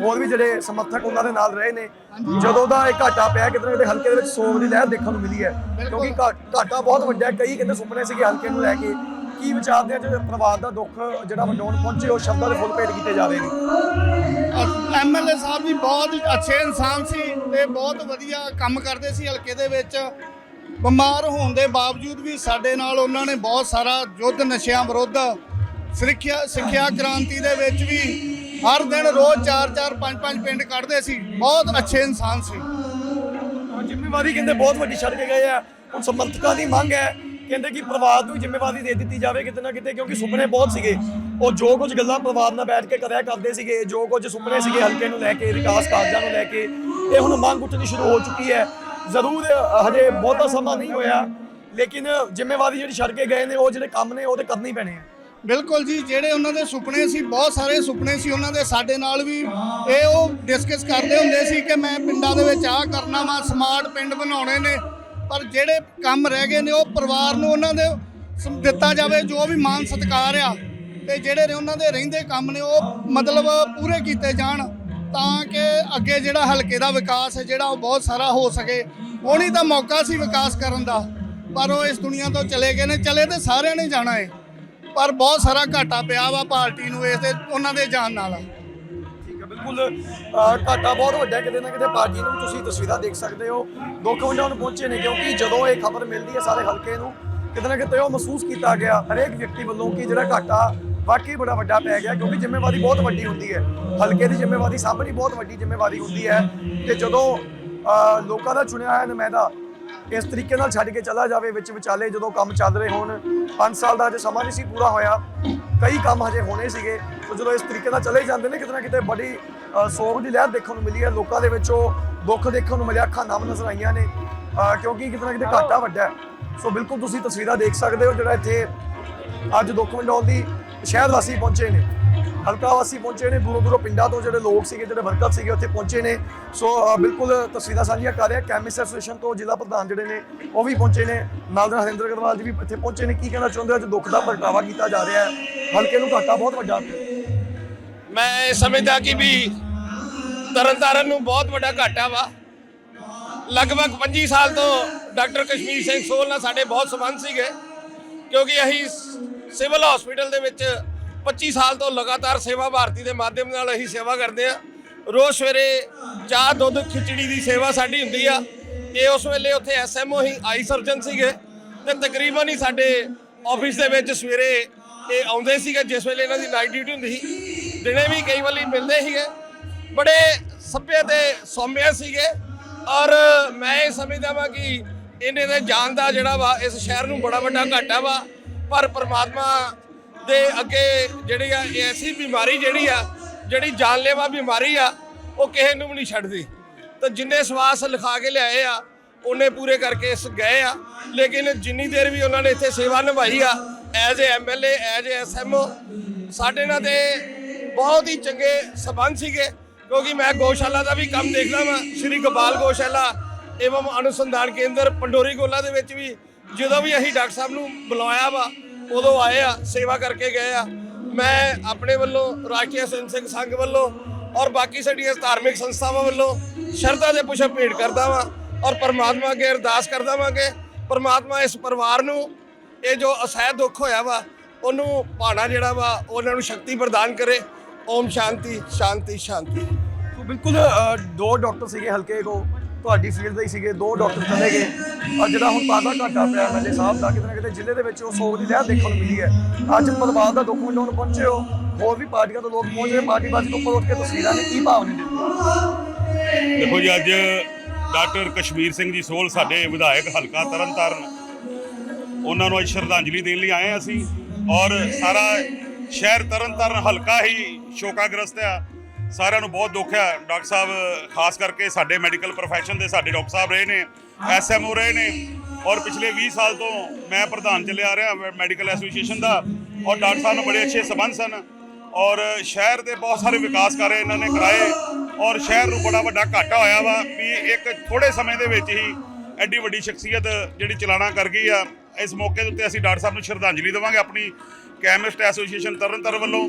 [SPEAKER 4] ਹੋਰ ਵੀ ਜਿਹੜੇ ਸਮਰਥਕ ਉਹਨਾਂ ਦੇ ਨਾਲ ਰਹੇ ਨੇ, ਜਦੋਂ ਦਾ ਇਹ ਘਾਟਾ ਪਿਆ, ਕਿਤੇ ਨਾ ਕਿਤੇ ਹਲਕੇ ਦੇ ਵਿੱਚ ਸੋਗ ਦੀ ਲਹਿਰ ਦੇਖਣ ਨੂੰ ਮਿਲੀ ਹੈ, ਕਿਉਂਕਿ ਘਾ- ਘਾਟਾ ਬਹੁਤ ਵੱਡਾ ਹੈ, ਕਈ ਕਿਤੇ ਸੁਪਨੇ ਸੀਗੇ ਹਲਕੇ ਨੂੰ ਲੈ ਕੇ ਕੀ ਵਿਚਾਰਦੇ ਆ ਜਿਹੜੇ ਪਰਿਵਾਰ ਦਾ ਦੁੱਖ ਜਿਹੜਾ ਵੰਡਾਉਣ ਪਹੁੰਚੇ ਉਹ ਸ਼ਬਦਾਂ ਦੇ ਫੁੱਲ ਭੇਟ ਕੀਤੇ ਜਾ ਰਹੇ ਨੇ
[SPEAKER 6] ਐਮਐਲਏ ਸਾਹਿਬ ਵੀ ਬਹੁਤ ਅੱਛੇ ਇਨਸਾਨ ਸੀ ਤੇ ਬਹੁਤ ਵਧੀਆ ਕੰਮ ਕਰਦੇ ਸੀ ਹਲਕੇ ਦੇ ਵਿੱਚ। ਬਿਮਾਰ ਹੋਣ ਦੇ ਬਾਵਜੂਦ ਵੀ ਸਾਡੇ ਨਾਲ ਉਹਨਾਂ ਨੇ ਬਹੁਤ ਸਾਰਾ ਯੁੱਧ ਨਸ਼ਿਆਂ ਵਿਰੁੱਧ ਸਿੱਖਿਆ ਸਿੱਖਿਆ ਕ੍ਰਾਂਤੀ ਦੇ ਵਿੱਚ ਵੀ ਹਰ ਦਿਨ ਰੋਜ਼ 4-4 5-5 ਪਿੰਡ ਕੱਢਦੇ ਸੀ। ਬਹੁਤ ਅੱਛੇ ਇਨਸਾਨ ਸੀ।
[SPEAKER 4] ਜ਼ਿੰਮੇਵਾਰੀ ਕਹਿੰਦੇ ਬਹੁਤ ਵੱਡੀ ਛੱਡ ਕੇ ਗਏ ਆ। ਹੁਣ ਸਮਰਥਕਾਂ ਦੀ ਮੰਗ ਹੈ ਕਹਿੰਦੇ ਕਿ ਪਰਿਵਾਰ ਨੂੰ ਜ਼ਿੰਮੇਵਾਰੀ ਦੇ ਦਿੱਤੀ ਜਾਵੇ ਕਿਤੇ ਨਾ ਕਿਤੇ, ਕਿਉਂਕਿ ਸੁਪਨੇ ਬਹੁਤ ਸੀਗੇ। ਉਹ ਜੋ ਕੁਝ ਗੱਲਾਂ ਪਰਿਵਾਰ ਨਾਲ ਬੈਠ ਕੇ ਕਰਿਆ ਕਰਦੇ ਸੀਗੇ, ਜੋ ਕੁਝ ਸੁਪਨੇ ਸੀਗੇ ਹਲਕੇ ਨੂੰ ਲੈ ਕੇ, ਵਿਕਾਸ ਕਾਰਜਾਂ ਨੂੰ ਲੈ ਕੇ, ਇਹ ਹੁਣ ਮੰਗ ਉੱਠਣੀ ਸ਼ੁਰੂ ਹੋ ਚੁੱਕੀ ਹੈ। ਜ਼ਰੂਰ ਹਜੇ ਬਹੁਤਾ ਸਮਾਂ ਨਹੀਂ ਹੋਇਆ, ਲੇਕਿਨ ਜ਼ਿੰਮੇਵਾਰੀ ਜਿਹੜੀ ਛੱਡ ਕੇ ਗਏ ਨੇ, ਉਹ ਜਿਹੜੇ ਕੰਮ ਨੇ, ਉਹ ਤੇ ਕਰਨੇ ਹੀ ਪੈਣੇ ਆ।
[SPEAKER 6] ਬਿਲਕੁਲ ਜੀ, ਜਿਹੜੇ ਉਹਨਾਂ ਦੇ ਸੁਪਨੇ ਸੀ, ਬਹੁਤ ਸਾਰੇ ਸੁਪਨੇ ਸੀ ਉਹਨਾਂ ਦੇ। ਸਾਡੇ ਨਾਲ ਵੀ ਇਹ ਉਹ ਡਿਸਕਸ ਕਰਦੇ ਹੁੰਦੇ ਸੀ ਕਿ ਮੈਂ ਪਿੰਡਾਂ ਦੇ ਵਿੱਚ ਆਹ ਕਰਨਾ ਵਾ, ਸਮਾਰਟ ਪਿੰਡ ਬਣਾਉਣੇ ਨੇ। ਪਰ ਜਿਹੜੇ ਕੰਮ ਰਹਿ ਗਏ ਨੇ, ਉਹ ਪਰਿਵਾਰ ਨੂੰ ਉਹਨਾਂ ਦੇ ਦਿੱਤਾ ਜਾਵੇ, ਜੋ ਵੀ ਮਾਨ ਸਤਿਕਾਰ ਆ, ਤੇ ਜਿਹੜੇ ਉਹਨਾਂ ਦੇ ਰਹਿੰਦੇ ਕੰਮ ਨੇ, ਉਹ ਮਤਲਬ ਪੂਰੇ ਕੀਤੇ ਜਾਣ ਤਾਂ ਕਿ ਅੱਗੇ ਜਿਹੜਾ ਹਲਕੇ ਦਾ ਵਿਕਾਸ ਹੈ, ਜਿਹੜਾ ਉਹ ਬਹੁਤ ਸਾਰਾ ਹੋ ਸਕੇ। ਉਹਨੀ ਤਾਂ ਮੌਕਾ ਸੀ ਵਿਕਾਸ ਕਰਨ ਦਾ, ਪਰ ਉਹ ਇਸ ਦੁਨੀਆ ਤੋਂ ਚਲੇ ਗਏ ਨੇ, ਚਲੇ ਤੇ ਸਾਰਿਆਂ ਨੇ ਜਾਣਾ ਏ। ਪਰ ਬਹੁਤ ਸਾਰਾ ਘਾਟਾ ਪਿਆ ਵਾ ਪਾਰਟੀ ਨੂੰ ਇਸ ਦੇ, ਉਹਨਾਂ ਦੇ ਜਾਣ ਨਾਲ।
[SPEAKER 4] ਬਿਲਕੁਲ ਘਾਟਾ ਬਹੁਤ ਵੱਡਾ ਕਿਤੇ ਨਾ ਕਿਤੇ ਪਾਰਟੀ ਨੂੰ ਤੁਸੀਂ ਤਸਵੀਰਾਂ ਦੇਖ ਸਕਦੇ ਹੋ। ਦੁੱਖ ਵੰਡਾਉਣ ਪਹੁੰਚੇ ਨੇ ਕਿਉਂਕਿ ਜਦੋਂ ਇਹ ਖਬਰ ਮਿਲਦੀ ਹੈ ਸਾਰੇ ਹਲਕੇ ਨੂੰ, ਕਿਤੇ ਨਾ ਕਿਤੇ ਉਹ ਮਹਿਸੂਸ ਕੀਤਾ ਗਿਆ ਹਰੇਕ ਵਿਅਕਤੀ ਵੱਲੋਂ ਕਿ ਜਿਹੜਾ ਘਾਟਾ ਵਾਕਈ ਬੜਾ ਵੱਡਾ ਪੈ ਗਿਆ ਕਿਉਂਕਿ ਜ਼ਿੰਮੇਵਾਰੀ ਬਹੁਤ ਵੱਡੀ ਹੁੰਦੀ ਹੈ। ਹਲਕੇ ਦੀ ਜ਼ਿੰਮੇਵਾਰੀ ਸਾਂਭਣੀ ਬਹੁਤ ਵੱਡੀ ਜ਼ਿੰਮੇਵਾਰੀ ਹੁੰਦੀ ਹੈ ਤੇ ਜਦੋਂ ਲੋਕਾਂ ਦਾ ਚੁਣਿਆ ਹੋਇਆ ਨੁਮਾਇੰਦਾ ਇਸ ਤਰੀਕੇ ਨਾਲ ਛੱਡ ਕੇ ਚਲਾ ਜਾਵੇ, ਵਿੱਚ ਵਿਚਾਲੇ ਜਦੋਂ ਕੰਮ ਚੱਲ ਰਹੇ ਹੋਣ 5 ਸਾਲ ਦਾ ਅਜੇ ਸਮਾਂ ਨਹੀਂ ਸੀ ਪੂਰਾ ਹੋਇਆ। ਕਈ ਕੰਮ ਹਜੇ ਹੋਣੇ ਸੀਗੇ। ਸੋ ਜਦੋਂ ਇਸ ਤਰੀਕੇ ਨਾਲ ਚਲੇ ਜਾਂਦੇ ਨੇ ਕਿਤੇ ਨਾ ਕਿਤੇ ਬੜੀ ਅ, ਸੋਗ ਦੀ ਲਹਿਰ ਦੇਖਣ ਨੂੰ ਮਿਲੀ ਹੈ। ਲੋਕਾਂ ਦੇ ਵਿੱਚ ਉਹ ਦੁੱਖ ਦੇਖਣ ਨੂੰ ਮਿਲਿਆ ਅੱਖਾਂ ਨਮ ਨਜ਼ਰ ਆਈਆਂ ਨੇ। ਕਿਉਂਕਿ ਕਿਤੇ ਨਾ ਕਿਤੇ ਘਾਟਾ ਵੱਡਾ ਸੋ ਬਿਲਕੁਲ ਤੁਸੀਂ ਤਸਵੀਰਾਂ ਦੇਖ ਸਕਦੇ ਹੋ ਜਿਹੜਾ ਇੱਥੇ ਅੱਜ ਦੁੱਖ ਵੰਡਾਉਣ ਦੀ ਸ਼ਹਿਰ ਵਾਸੀ ਪਹੁੰਚੇ ਨੇ। ਹਲਕਾ ਵਾਸੀ ਪਹੁੰਚੇ ਨੇ, ਦੂਰੋਂ ਦੂਰੋਂ ਪਿੰਡਾਂ ਤੋਂ ਜਿਹੜੇ ਲੋਕ ਸੀਗੇ, ਜਿਹੜੇ ਵਰਕਰ ਸੀਗੇ, ਉੱਥੇ ਪਹੁੰਚੇ ਨੇ। ਸੋ ਬਿਲਕੁਲ ਤਸਵੀਰਾਂ ਸਾਂਝੀਆਂ ਕਰ ਰਿਹਾ ਕੈਮਿਸਟ ਐਸੋਸੀਏਸ਼ਨ ਤੋਂ ਜ਼ਿਲ੍ਹਾ ਪ੍ਰਧਾਨ ਜਿਹੜੇ ਨੇ, ਉਹ ਵੀ ਪਹੁੰਚੇ ਨੇ। ਨਾਲ ਦੇ ਹਰਿੰਦਰ ਅਗਰਵਾਲ ਜੀ ਵੀ ਇੱਥੇ ਪਹੁੰਚੇ ਨੇ। ਕੀ ਕਹਿਣਾ ਚਾਹੁੰਦੇ ਹੋ? ਅੱਜ ਦੁੱਖ ਦਾ ਪ੍ਰਗਟਾਵਾ ਕੀਤਾ ਜਾ ਰਿਹਾ ਹੈ। ਹਲਕੇ ਨੂੰ ਘਾਟਾ ਬਹੁਤ ਵੱਡਾ।
[SPEAKER 7] ਮੈਂ ਇਹ ਸਮਝਦਾ ਕਿ ਵੀ ਤਰਨਤਾਰਨ ਨੂੰ ਬਹੁਤ ਵੱਡਾ ਘਾਟਾ ਵਾ। ਲਗਭਗ 25 ਸਾਲ ਤੋਂ ਡਾਕਟਰ ਕਸ਼ਮੀਰ ਸਿੰਘ ਸੋਲ ਨਾਲ ਸਾਡੇ ਬਹੁਤ ਸੰਬੰਧ ਸੀਗੇ। ਕਿਉਂਕਿ ਅਸੀਂ ਸਿਵਲ ਹਸਪੀਟਲ ਦੇ ਵਿੱਚ 25 ਸਾਲ ਤੋਂ ਲਗਾਤਾਰ ਸੇਵਾ ਭਾਰਤੀ ਦੇ ਮਾਧਿਅਮ ਨਾਲ ਅਸੀਂ ਸੇਵਾ ਕਰਦੇ ਆ ਰੋਜ਼ ਸਵੇਰੇ ਚਾਹ, ਦੁੱਧ, ਖਿਚੜੀ ਦੀ ਸੇਵਾ ਸਾਡੀ ਹੁੰਦੀ ਆ। ਇਹ ਉਸ ਵੇਲੇ ਉੱਥੇ ਐਸਐਮਓ ਹੀ ਆਈ ਸਰਜਨ ਸੀਗੇ। ਤੇ ਤਕਰੀਬਨ ਹੀ ਸਾਡੇ ਆਫਿਸ ਦੇ ਵਿੱਚ ਸਵੇਰੇ ਇਹ ਆਉਂਦੇ ਸੀਗੇ, ਜਿਸ ਵੇਲੇ ਇਹਨਾਂ ਦੀ ਨਾਈਟ ਡਿਊਟੀ ਹੁੰਦੀ ਸੀ। ਦਿਨੇ ਵੀ ਕਈ ਵਾਰੀ ਮਿਲਦੇ ਸੀਗੇ। ਬੜੇ ਸੱਭਿਆ ਤੇ ਸੌਮਿਆ ਸੀਗੇ। ਔਰ ਮੈਂ ਇਹ ਸਮਝਦਾ ਵਾਂ ਕਿ ਇਹਨੇ ਦੇ ਜਾਨ ਦਾ ਜਿਹੜਾ ਵਾ, ਇਸ ਸ਼ਹਿਰ ਨੂੰ ਬੜਾ ਵੱਡਾ ਘਾਟਾ ਵਾ। ਪਰ ਪ੍ਰਮਾਤਮਾ ਦੇ ਅੱਗੇ ਜਿਹੜੀ ਆ ਐਸੀ ਬਿਮਾਰੀ ਜਿਹੜੀ ਆ, ਜਿਹੜੀ ਜਾਨਲੇਵਾ ਬਿਮਾਰੀ ਆ, ਉਹ ਕਿਸੇ ਨੂੰ ਵੀ ਨਹੀਂ ਛੱਡਦੀ। ਤਾਂ ਜਿੰਨੇ ਸਵਾਸ ਲਿਖਾ ਕੇ ਲਿਆਏ ਆ, ਉਹਨੇ ਪੂਰੇ ਕਰਕੇ ਇਸ ਗਏ ਆ। ਲੇਕਿਨ ਜਿੰਨੀ ਦੇਰ ਵੀ ਉਹਨਾਂ ਨੇ ਇੱਥੇ ਸੇਵਾ ਨਿਭਾਈ ਆ as a MLA as a SMO ਸਾਡੇ ਨਾਲ ਤੇ ਬਹੁਤ ਹੀ ਚੰਗੇ ਸਬੰਧ ਸੀਗੇ, ਕਿਉਂਕਿ ਮੈਂ ਗੋਸ਼ਾਲਾ ਦਾ ਵੀ ਕੰਮ ਦੇਖਦਾ ਵਾਂ, ਸ਼੍ਰੀ ਗੋਪਾਲ ਗੋਸ਼ਾਲਾ ਏਵਮ ਅਨੁਸੰਧਾਨ ਕੇਂਦਰ, ਪੰਡੋਰੀ ਗੋਲਾ ਦੇ ਵਿੱਚ ਵੀ ਜਦੋਂ ਵੀ ਅਸੀਂ ਡਾਕਟਰ ਸਾਹਿਬ ਨੂੰ ਬੁਲਾਇਆ ਵਾ ਉਦੋਂ ਆਏ ਆ, ਸੇਵਾ ਕਰਕੇ ਗਏ ਆ। ਮੈਂ ਆਪਣੇ ਵੱਲੋਂ ਰਾਸ਼ਟਰੀ ਸਵੈਮ ਸੰਘ ਵੱਲੋਂ ਔਰ ਬਾਕੀ ਸਾਡੀਆਂ ਧਾਰਮਿਕ ਸੰਸਥਾਵਾਂ ਵੱਲੋਂ ਸ਼ਰਧਾ ਦੇ ਪੁਸ਼ਪ ਭੇਟ ਕਰਦਾ ਵਾਂ ਔਰ ਪਰਮਾਤਮਾ ਅੱਗੇ ਅਰਦਾਸ ਕਰਦਾ ਵਾਂਗੇ ਪਰਮਾਤਮਾ ਇਸ ਪਰਿਵਾਰ ਨੂੰ ਇਹ ਜੋ ਅਸਹਿ ਦੁੱਖ ਹੋਇਆ ਵਾ, ਉਹਨੂੰ ਭਾਣਾ ਜਿਹੜਾ ਵਾ ਉਹਨਾਂ ਨੂੰ ਸ਼ਕਤੀ ਪ੍ਰਦਾਨ ਕਰੇ। ਓਮ ਸ਼ਾਂਤੀ ਸ਼ਾਂਤੀ ਸ਼ਾਂਤੀ।
[SPEAKER 4] ਬਿਲਕੁਲ ਦੋ ਡਾਕਟਰ ਸੀਗੇ ਹਲਕੇ ਕੋ ਤੁਹਾਡੀ ਫੀਲਡ ਦੇ ਹੀ ਸੀਗੇ, ਦੋ ਡਾਕਟਰ ਚਲੇ ਗਏ। ਔਰ ਜਿਹੜਾ ਹੁਣ ਤਾਜ਼ਾ ਘਾਟਾ ਪਿਆ ਐਮਐਲਏ ਸਾਹਿਬ ਦਾ, ਕਿਤੇ ਨਾ ਕਿਤੇ ਜ਼ਿਲ੍ਹੇ ਦੇ ਵਿੱਚ ਉਹ ਸੋਗ ਦੀ ਲਹਿਰ ਦੇਖਣ ਨੂੰ ਮਿਲੀ ਹੈ। ਅੱਜ ਪਰਿਵਾਰ ਦਾ ਦੁੱਖ ਵੰਡਾਉਣ ਪਹੁੰਚੇ ਹੋ ਹੋਰ ਵੀ ਪਾਰਟੀਆਂ ਤੋਂ ਲੋਕ ਪਹੁੰਚੇ, ਪਾਰਟੀ ਬਾਜੀ ਤੋਂ ਉੱਪਰ ਉੱਠ ਕੇ ਤਸਵੀਰਾਂ ਨੇ ਕੀ ਭਾਵ ਨੇ ਦਿੱਤੀ?
[SPEAKER 8] ਦੇਖੋ ਜੀ, ਅੱਜ ਡਾਕਟਰ ਕਸ਼ਮੀਰ ਸਿੰਘ ਜੀ ਸੋਲ ਸਾਡੇ ਵਿਧਾਇਕ ਹਲਕਾ ਤਰਨਤਾਰਨ। ਉਹਨਾਂ ਨੂੰ ਅੱਜ ਸ਼ਰਧਾਂਜਲੀ ਦੇਣ ਲਈ ਆਏ ਅਸੀਂ। ਔਰ ਸਾਰਾ ਸ਼ਹਿਰ ਤਰਨਤਾਰਨ ਹਲਕਾ ਹੀ ਸ਼ੋਕਾਗ੍ਰਸਤ ਆ। ਸਾਰਿਆਂ ਨੂੰ ਬਹੁਤ ਦੁੱਖ ਹੈ। ਡਾਕਟਰ ਸਾਹਿਬ, ਖਾਸ ਕਰਕੇ ਸਾਡੇ ਮੈਡੀਕਲ ਪ੍ਰੋਫੈਸ਼ਨ ਦੇ ਸਾਡੇ ਡਾਕਟਰ ਸਾਹਿਬ ਰਹੇ ਨੇ ਐਸਐਮਓ ਰਹੇ ਨੇ ਔਰ ਪਿਛਲੇ 20 ਸਾਲ ਤੋਂ ਮੈਂ ਪ੍ਰਧਾਨ ਚੱਲਿਆ ਆ ਰਿਹਾ ਮੈਡੀਕਲ ਐਸੋਸੀਏਸ਼ਨ ਦਾ ਔਰ ਡਾਕਟਰ ਸਾਹਿਬ ਨਾਲ ਬੜੇ ਅੱਛੇ ਸਬੰਧ ਸਨ ਔਰ ਸ਼ਹਿਰ ਦੇ ਬਹੁਤ ਸਾਰੇ ਵਿਕਾਸ ਕਾਰਜ ਇਹਨਾਂ ਨੇ ਕਰਾਏ ਔਰ ਸ਼ਹਿਰ ਨੂੰ ਬੜਾ ਵੱਡਾ ਘਾਟਾ ਹੋਇਆ ਵਾ ਵੀ ਇੱਕ ਥੋੜੇ ਸਮੇਂ ਦੇ ਵਿੱਚ ਹੀ ਐਡੀ ਵੱਡੀ ਸ਼ਖਸੀਅਤ ਜਿਹੜੀ ਚਲਾਣਾ ਕਰ ਗਈ ਆ। ਇਸ ਮੌਕੇ ਦੇ ਉੱਤੇ ਅਸੀਂ ਡਾਕਟਰ ਸਾਹਿਬ ਨੂੰ ਸ਼ਰਧਾਂਜਲੀ ਦੇਵਾਂਗੇ ਆਪਣੀ ਕੈਮਿਸਟ ਐਸੋਸੀਏਸ਼ਨ ਤਰਨਤਾਰਨ ਵੱਲੋਂ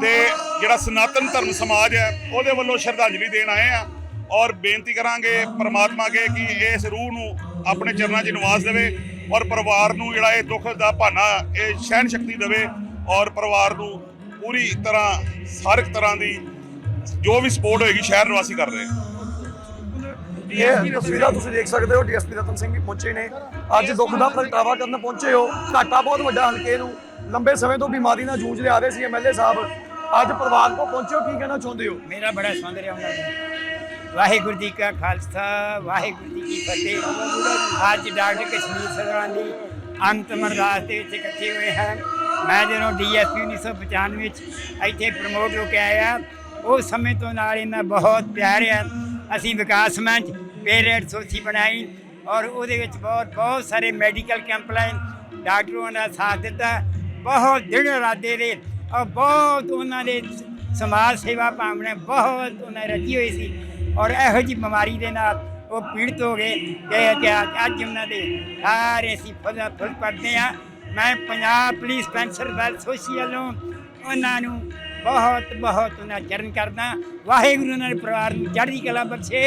[SPEAKER 8] ਤੇ ਜਿਹੜਾ ਸਨਾਤਨ ਧਰਮ ਸਮਾਜ ਹੈ, ਉਹਦੇ ਵੱਲੋਂ ਸ਼ਰਧਾਂਜਲੀ ਦੇਣ ਆਏ ਆ ਔਰ ਬੇਨਤੀ ਕਰਾਂਗੇ ਪ੍ਰਮਾਤਮਾ ਅੱਗੇ ਕਿ ਇਸ ਰੂਹ ਨੂੰ ਆਪਣੇ ਚਰਨਾਂ 'ਚ ਨਿਵਾਸ ਦੇਵੇ ਔਰ ਪਰਿਵਾਰ ਨੂੰ ਜਿਹੜਾ ਇਹ ਦੁੱਖ ਦਾ ਭਾਨਾ ਇਹ ਸਹਿਣ ਸ਼ਕਤੀ ਦੇਵੇ ਔਰ ਪਰਿਵਾਰ ਨੂੰ ਪੂਰੀ ਤਰ੍ਹਾਂ, ਹਰ ਇੱਕ ਤਰ੍ਹਾਂ ਦੀ ਜੋ ਵੀ ਸਪੋਰਟ ਹੋਏਗੀ, ਸ਼ਹਿਰ ਨਿਵਾਸੀ ਕਰ ਰਹੇ
[SPEAKER 4] ਇਹ ਤਸਵੀਰਾਂ ਤੁਸੀਂ ਦੇਖ ਸਕਦੇ ਹੋ, ਡੀਐਸਪੀ ਰਤਨ ਸਿੰਘ ਵੀ ਪਹੁੰਚੇ ਨੇ। ਅੱਜ ਦੁੱਖ ਦਾ ਪ੍ਰਗਟਾਵਾ ਕਰਨ ਪਹੁੰਚੇ ਹੋ। ਘਾਟਾ ਬਹੁਤ ਵੱਡਾ ਹਲਕੇ ਨੂੰ। ਲੰਬੇ ਸਮੇਂ ਤੋਂ ਬਿਮਾਰੀ ਨਾਲ ਜੂਝ ਰਿਹਾ ਰਹੇ ਸੀ ਐਮਐਲਏ ਸਾਹਿਬ। ਅੱਜ ਪਰਿਵਾਰ ਕੋ ਪਹੁੰਚੇ ਹੋ, ਕੀ ਕਹਿਣਾ ਚਾਹੁੰਦੇ ਹੋ?
[SPEAKER 9] ਮੇਰਾ ਬੜਾ ਸੰਦ ਰਿਹਾ ਉਹਨਾਂ ਨੂੰ ਵਾਹਿਗੁਰੂ ਜੀ ਕਾ ਖਾਲਸਾ, ਵਾਹਿਗੁਰੂ ਜੀ ਕੀ ਫਤਿਹ। ਅੱਜ ਡਾਕਟਰ ਕਸ਼ਮੀਰ ਸਰਦਾਰ ਦੀ ਅੰਤਮ ਅਰਦਾਸ ਦੇ ਵਿੱਚ ਇਕੱਠੇ ਹੋਏ ਹਨ। ਮੈਂ ਜਦੋਂ ਡੀਐਸਪੀ 1995 ਵਿੱਚ ਇੱਥੇ ਪ੍ਰਮੋਟ ਹੋ ਕੇ ਆਇਆ ਉਹ ਸਮੇਂ ਤੋਂ ਨਾਲ ਇਹਨਾਂ ਬਹੁਤ ਪਿਆਰ ਆ ਅਸੀਂ ਵਿਕਾਸ ਮੰਚ ਪੇਰੈਂਟ ਸੋਸਾਇਟੀ ਬਣਾਈ ਔਰ ਉਹਦੇ ਵਿੱਚ ਬਹੁਤ ਬਹੁਤ ਸਾਰੇ ਮੈਡੀਕਲ ਕੈਂਪ ਲਾਏ। ਡਾਕਟਰਾਂ ਦਾ ਸਾਥ ਦਿੱਤਾ। ਬਹੁਤ ਦਿਨ ਰਾਤੇ ਦੇ ਔਰ ਬਹੁਤ ਉਹਨਾਂ ਦੇ ਸਮਾਜ ਸੇਵਾ ਭਾਵਨਾ ਬਹੁਤ ਉਹਨਾਂ ਰਚੀ ਹੋਈ ਸੀ। ਔਰ ਇਹੋ ਜਿਹੀ ਬਿਮਾਰੀ ਦੇ ਨਾਲ ਉਹ ਪੀੜਤ ਹੋ ਗਏ ਕਿ ਕਿ ਅੱਜ ਉਹਨਾਂ ਦੇ ਸਾਰੇ ਅਸੀਂ ਫੁੱਲ ਫੁੱਲ ਪੜਦੇ ਆ ਮੈਂ Punjab police pension well social ਉਹਨਾਂ ਨੂੰ ਬਹੁਤ ਬਹੁਤ ਉਹਨਾਂ ਚਰਨ ਕਰਦਾ। ਵਾਹਿਗੁਰੂ ਉਹਨਾਂ ਦੇ ਪਰਿਵਾਰ ਨੂੰ ਚੜ੍ਹਦੀ ਕਲਾ ਬਖਸ਼ੇ।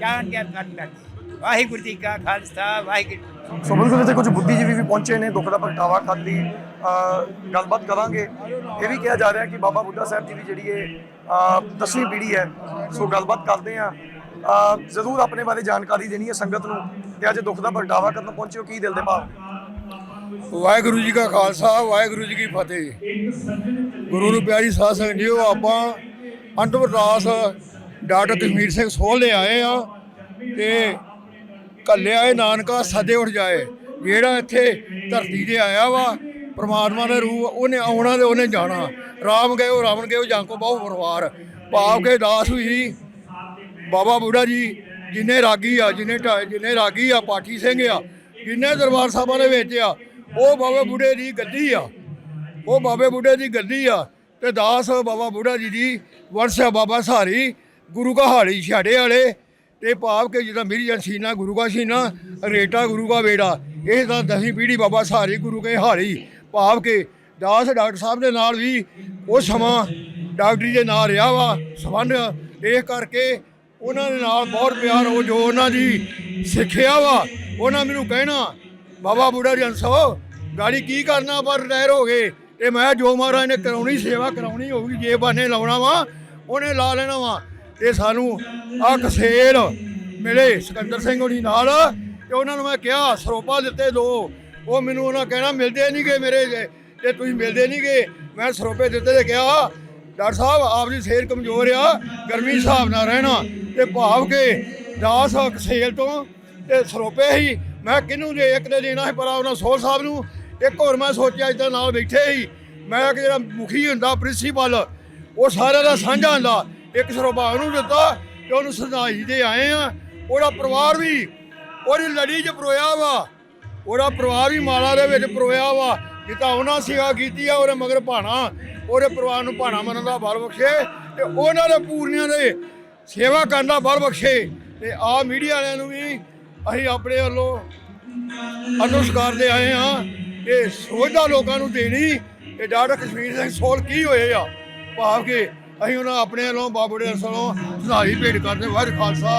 [SPEAKER 9] ਜਾਣ ਕੇ ਕਰ ਵਾਹਿਗੁਰੂ ਜੀ ਕਾ ਖਾਲਸਾ ਵਾਹਿਗੁਰੂ
[SPEAKER 4] ਸੋ ਬਿਲਕੁਲ ਇੱਥੇ ਕੁਝ ਬੁੱਧੀਜੀਵੀ ਵੀ ਪਹੁੰਚੇ ਨੇ ਦੁੱਖ ਦਾ ਪ੍ਰਗਟਾਵਾ ਕਰਨ ਲਈ। ਗੱਲਬਾਤ ਕਰਾਂਗੇ। ਇਹ ਵੀ ਕਿਹਾ ਜਾ ਰਿਹਾ ਕਿ ਬਾਬਾ ਬੁੱਢਾ ਸਾਹਿਬ ਜੀ ਦੀ ਜਿਹੜੀ ਇਹ ਦਸਵੀਂ ਪੀੜ੍ਹੀ ਹੈ ਸੋ ਗੱਲਬਾਤ ਕਰਦੇ ਆ ਜ਼ਰੂਰ ਆਪਣੇ ਬਾਰੇ ਜਾਣਕਾਰੀ ਦੇਣੀ ਹੈ ਸੰਗਤ ਨੂੰ ਤੇ ਅੱਜ ਦੁੱਖ ਦਾ ਪ੍ਰਗਟਾਵਾ ਕਰਨ ਪਹੁੰਚੇ ਹੋ। ਕੀ ਦਿਲ ਦੇ ਭਾਵ?
[SPEAKER 10] ਵਾਹਿਗੁਰੂ ਜੀ ਕਾ ਖਾਲਸਾ ਵਾਹਿਗੁਰੂ ਜੀ ਕੀ ਫਤਿਹ। ਗੁਰੂ ਨੂੰ ਪਿਆਰੀ ਸਾਧ ਸੰਗਤ ਜੀਓ ਆਪਾਂ ਅੰਤਮ ਅਰਦਾਸ ਡਾਕਟਰ ਕਸ਼ਮੀਰ ਸਿੰਘ ਸੋਹਲ ਦੇ ਆਏ ਆ ਤੇ ਕੱਲਿਆ ਏ, ਨਾਨਕਾ ਸਦੇ ਉੱਠ ਜਾਏ। ਜਿਹੜਾ ਇੱਥੇ ਧਰਤੀ ਤੇ ਆਇਆ ਵਾ, ਪਰਮਾਤਮਾ ਦਾ ਰੂਪ, ਉਹਨੇ ਆਉਣਾ ਤੇ ਉਹਨੇ ਜਾਣਾ। ਰਾਮ ਗਏ ਉਹ ਰਾਵਣ ਗਏ ਉਹ ਜਾਂ ਕੋ ਬਹੁ ਪਰਿਵਾਰ। ਭਾਵ ਕੇ ਦਾਸ ਹੋਈ ਬਾਬਾ ਬੁੱਢਾ ਜੀ, ਜਿੰਨੇ ਰਾਗੀ ਆ, ਜਿੰਨੇ ਢਾ- ਜਿੰਨੇ ਰਾਗੀ ਆ, ਪਾਠੀ ਸਿੰਘ ਆ, ਜਿੰਨੇ ਦਰਬਾਰ ਸਾਹਿਬਾਂ ਦੇ ਵਿੱਚ ਆ, ਉਹ ਬਾਬਾ ਬੁੱਢੇ ਦੀ ਗੱਦੀ ਆ। ਉਹ ਬਾਬੇ ਬੁੱਢੇ ਦੀ ਗੱਦੀ ਆ ਤੇ ਦਾਸ ਬਾਬਾ ਬੁੱਢਾ ਜੀ ਦੀ ਵਰਸ਼ਾ ਬਾਬਾ ਸਹਾਰੀ ਗੁਰੂ ਕਹਾੜੀ ਹਾਲੀ ਛਾੜੇ ਵਾਲੇ ਤੇ ਭਾਵ ਕੇ ਜਿਹਦਾ ਮੇਰੀ ਜਨਸੀਨਾ ਗੁਰੂ ਕਾ ਸੀਨਾ, ਰੇਟਾ ਗੁਰੂ ਕਾ ਵੇੜਾ, ਇਹ ਤਾਂ ਦਸਵੀਂ ਪੀੜ੍ਹੀ ਬਾਬਾ ਸਹਾਰੀ ਗੁਰੂ ਕੇ ਹਾਰੀ ਭਾਵ ਕੇ ਦਾਸ ਡਾਕਟਰ ਸਾਹਿਬ ਦੇ ਨਾਲ ਵੀ ਉਹ ਸਮਾਂ ਡਾਕਟਰੀ ਦੇ ਨਾਲ ਰਿਹਾ ਵਾ, ਸੰਬੰਧ ਇਹ ਕਰਕੇ ਉਹਨਾਂ ਦੇ ਨਾਲ ਬਹੁਤ ਪਿਆਰ ਉਹ ਜੋ ਉਹਨਾਂ ਦੀ ਸਿੱਖਿਆ ਵਾ, ਉਹਨਾਂ ਮੈਨੂੰ ਕਹਿਣਾ, ਬਾਬਾ ਬੁੱਢਾ ਜੀ ਹੰਸੋ ਗਾੜੀ ਕੀ ਕਰਨਾ ਪਰ ਰਿਟਾਇਰ ਹੋ ਗਏ ਤੇ ਮੈਂ ਜੋ ਮਹਾਰਾਜ ਨੇ ਕਰਾਉਣੀ, ਸੇਵਾ ਕਰਾਉਣੀ ਹੋਊਗੀ, ਜੇ ਬਾਨੇ ਲਾਉਣਾ ਵਾ, ਉਹਨੇ ਲਾ ਲੈਣਾ ਵਾ। ਤੇ ਸਾਨੂੰ ਆ ਕਸੇਲ ਮਿਲੇ ਸਿਕੰਦਰ ਸਿੰਘ ਹੋਣੀ ਨਾਲ ਤੇ ਉਹਨਾਂ ਨੂੰ ਮੈਂ ਕਿਹਾ, ਸਰੋਪਾ ਦਿੱਤੇ ਦੋ। ਉਹ ਮੈਨੂੰ ਉਹਨਾਂ ਕਹਿਣਾ, ਮਿਲਦੇ ਨਹੀਂ ਨਹੀਂਗੇ ਮੇਰੇ ਜੇ ਤੇ ਤੁਸੀਂ ਮਿਲਦੇ ਨਹੀਂ ਨਹੀਂਗੇ। ਮੈਂ ਸਰੋਪੇ ਦਿੱਤੇ ਤੇ ਕਿਹਾ, ਡਾਕਟਰ ਸਾਹਿਬ ਆਪ ਦੀ ਸਿਹਤ ਕਮਜ਼ੋਰ ਆ, ਗਰਮੀ ਹਿਸਾਬ ਨਾਲ ਰਹਿਣਾ। ਤੇ ਭਾਵ ਕੇ ਦਾਸ ਕਸੇਲ ਤੋਂ ਤੇ ਸਰੋਪੇ ਹੀ। ਮੈਂ ਕਿਹਨੂੰ ਦੇ, ਇੱਕ ਦੇ ਦੇਣਾ ਸੀ ਪਰ ਉਹਨਾਂ ਸੋਰ ਸਾਹਿਬ ਨੂੰ। ਇੱਕ ਹੋਰ ਮੈਂ ਸੋਚਿਆ ਇਦਾਂ ਨਾਲ ਬੈਠੇ ਸੀ। ਮੈਂ ਕਿ ਜਿਹੜਾ ਮੁਖੀ ਹੁੰਦਾ, ਪ੍ਰਿੰਸੀਪਲ, ਉਹ ਸਾਰਿਆਂ ਦਾ ਸਾਂਝਾ ਹੁੰਦਾ। ਇੱਕ ਸਰੋਪਾ ਨੂੰ ਦਿੱਤਾ ਤੇ ਉਹਨੂੰ ਸਰਦਾਈ ਦੇ ਆਏ ਆ। ਉਹਦਾ ਪਰਿਵਾਰ ਵੀ ਉਹਦੀ ਲੜੀ 'ਚ ਪਰੋਇਆ ਵਾ। ਉਹਦਾ ਪਰਿਵਾਰ ਵੀ ਮਾਲਾ ਦੇ ਵਿੱਚ ਪਰੋਇਆ ਵਾ। ਜਿੱਦਾਂ ਉਹਨਾਂ ਸੇਵਾ ਕੀਤੀ ਆ, ਉਹਦੇ ਮਗਰ ਭਾਣਾ, ਉਹਦੇ ਪਰਿਵਾਰ ਨੂੰ ਭਾਣਾ ਮੰਨਣ ਦਾ ਬਲ ਬਖਸ਼ੇ ਤੇ ਉਹਨਾਂ ਦੇ ਪੂਰਨਿਆਂ ਦੇ ਸੇਵਾ ਕਰਨ ਦਾ ਬਲ ਬਖਸ਼ੇ। ਤੇ ਆ ਮੀਡੀਆ ਵਾਲਿਆਂ ਨੂੰ ਵੀ ਅਸੀਂ ਆਪਣੇ ਵੱਲੋਂ ਅਨੁਸਕਾਰ ਦੇ ਆਏ ਹਾਂ ਇਹ ਸੋਝਦਾ ਲੋਕਾਂ ਨੂੰ ਦੇਣੀ ਇਹ ਡਾਕਟਰ ਕਸ਼ਮੀਰ ਸਿੰਘ ਸੋਲ ਕੀ ਹੋਏ ਆ? ਭਾਵ ਕਿ ਅਸੀਂ ਉਹਨਾਂ ਆਪਣੇ ਵੱਲੋਂ ਬਾਬੂ ਵੱਲੋਂ ਸੁਧਾਰੀ ਭੇਟ ਕਰਦੇ ਵਾਹਿਗੁਰੂ ਖਾਲਸਾ,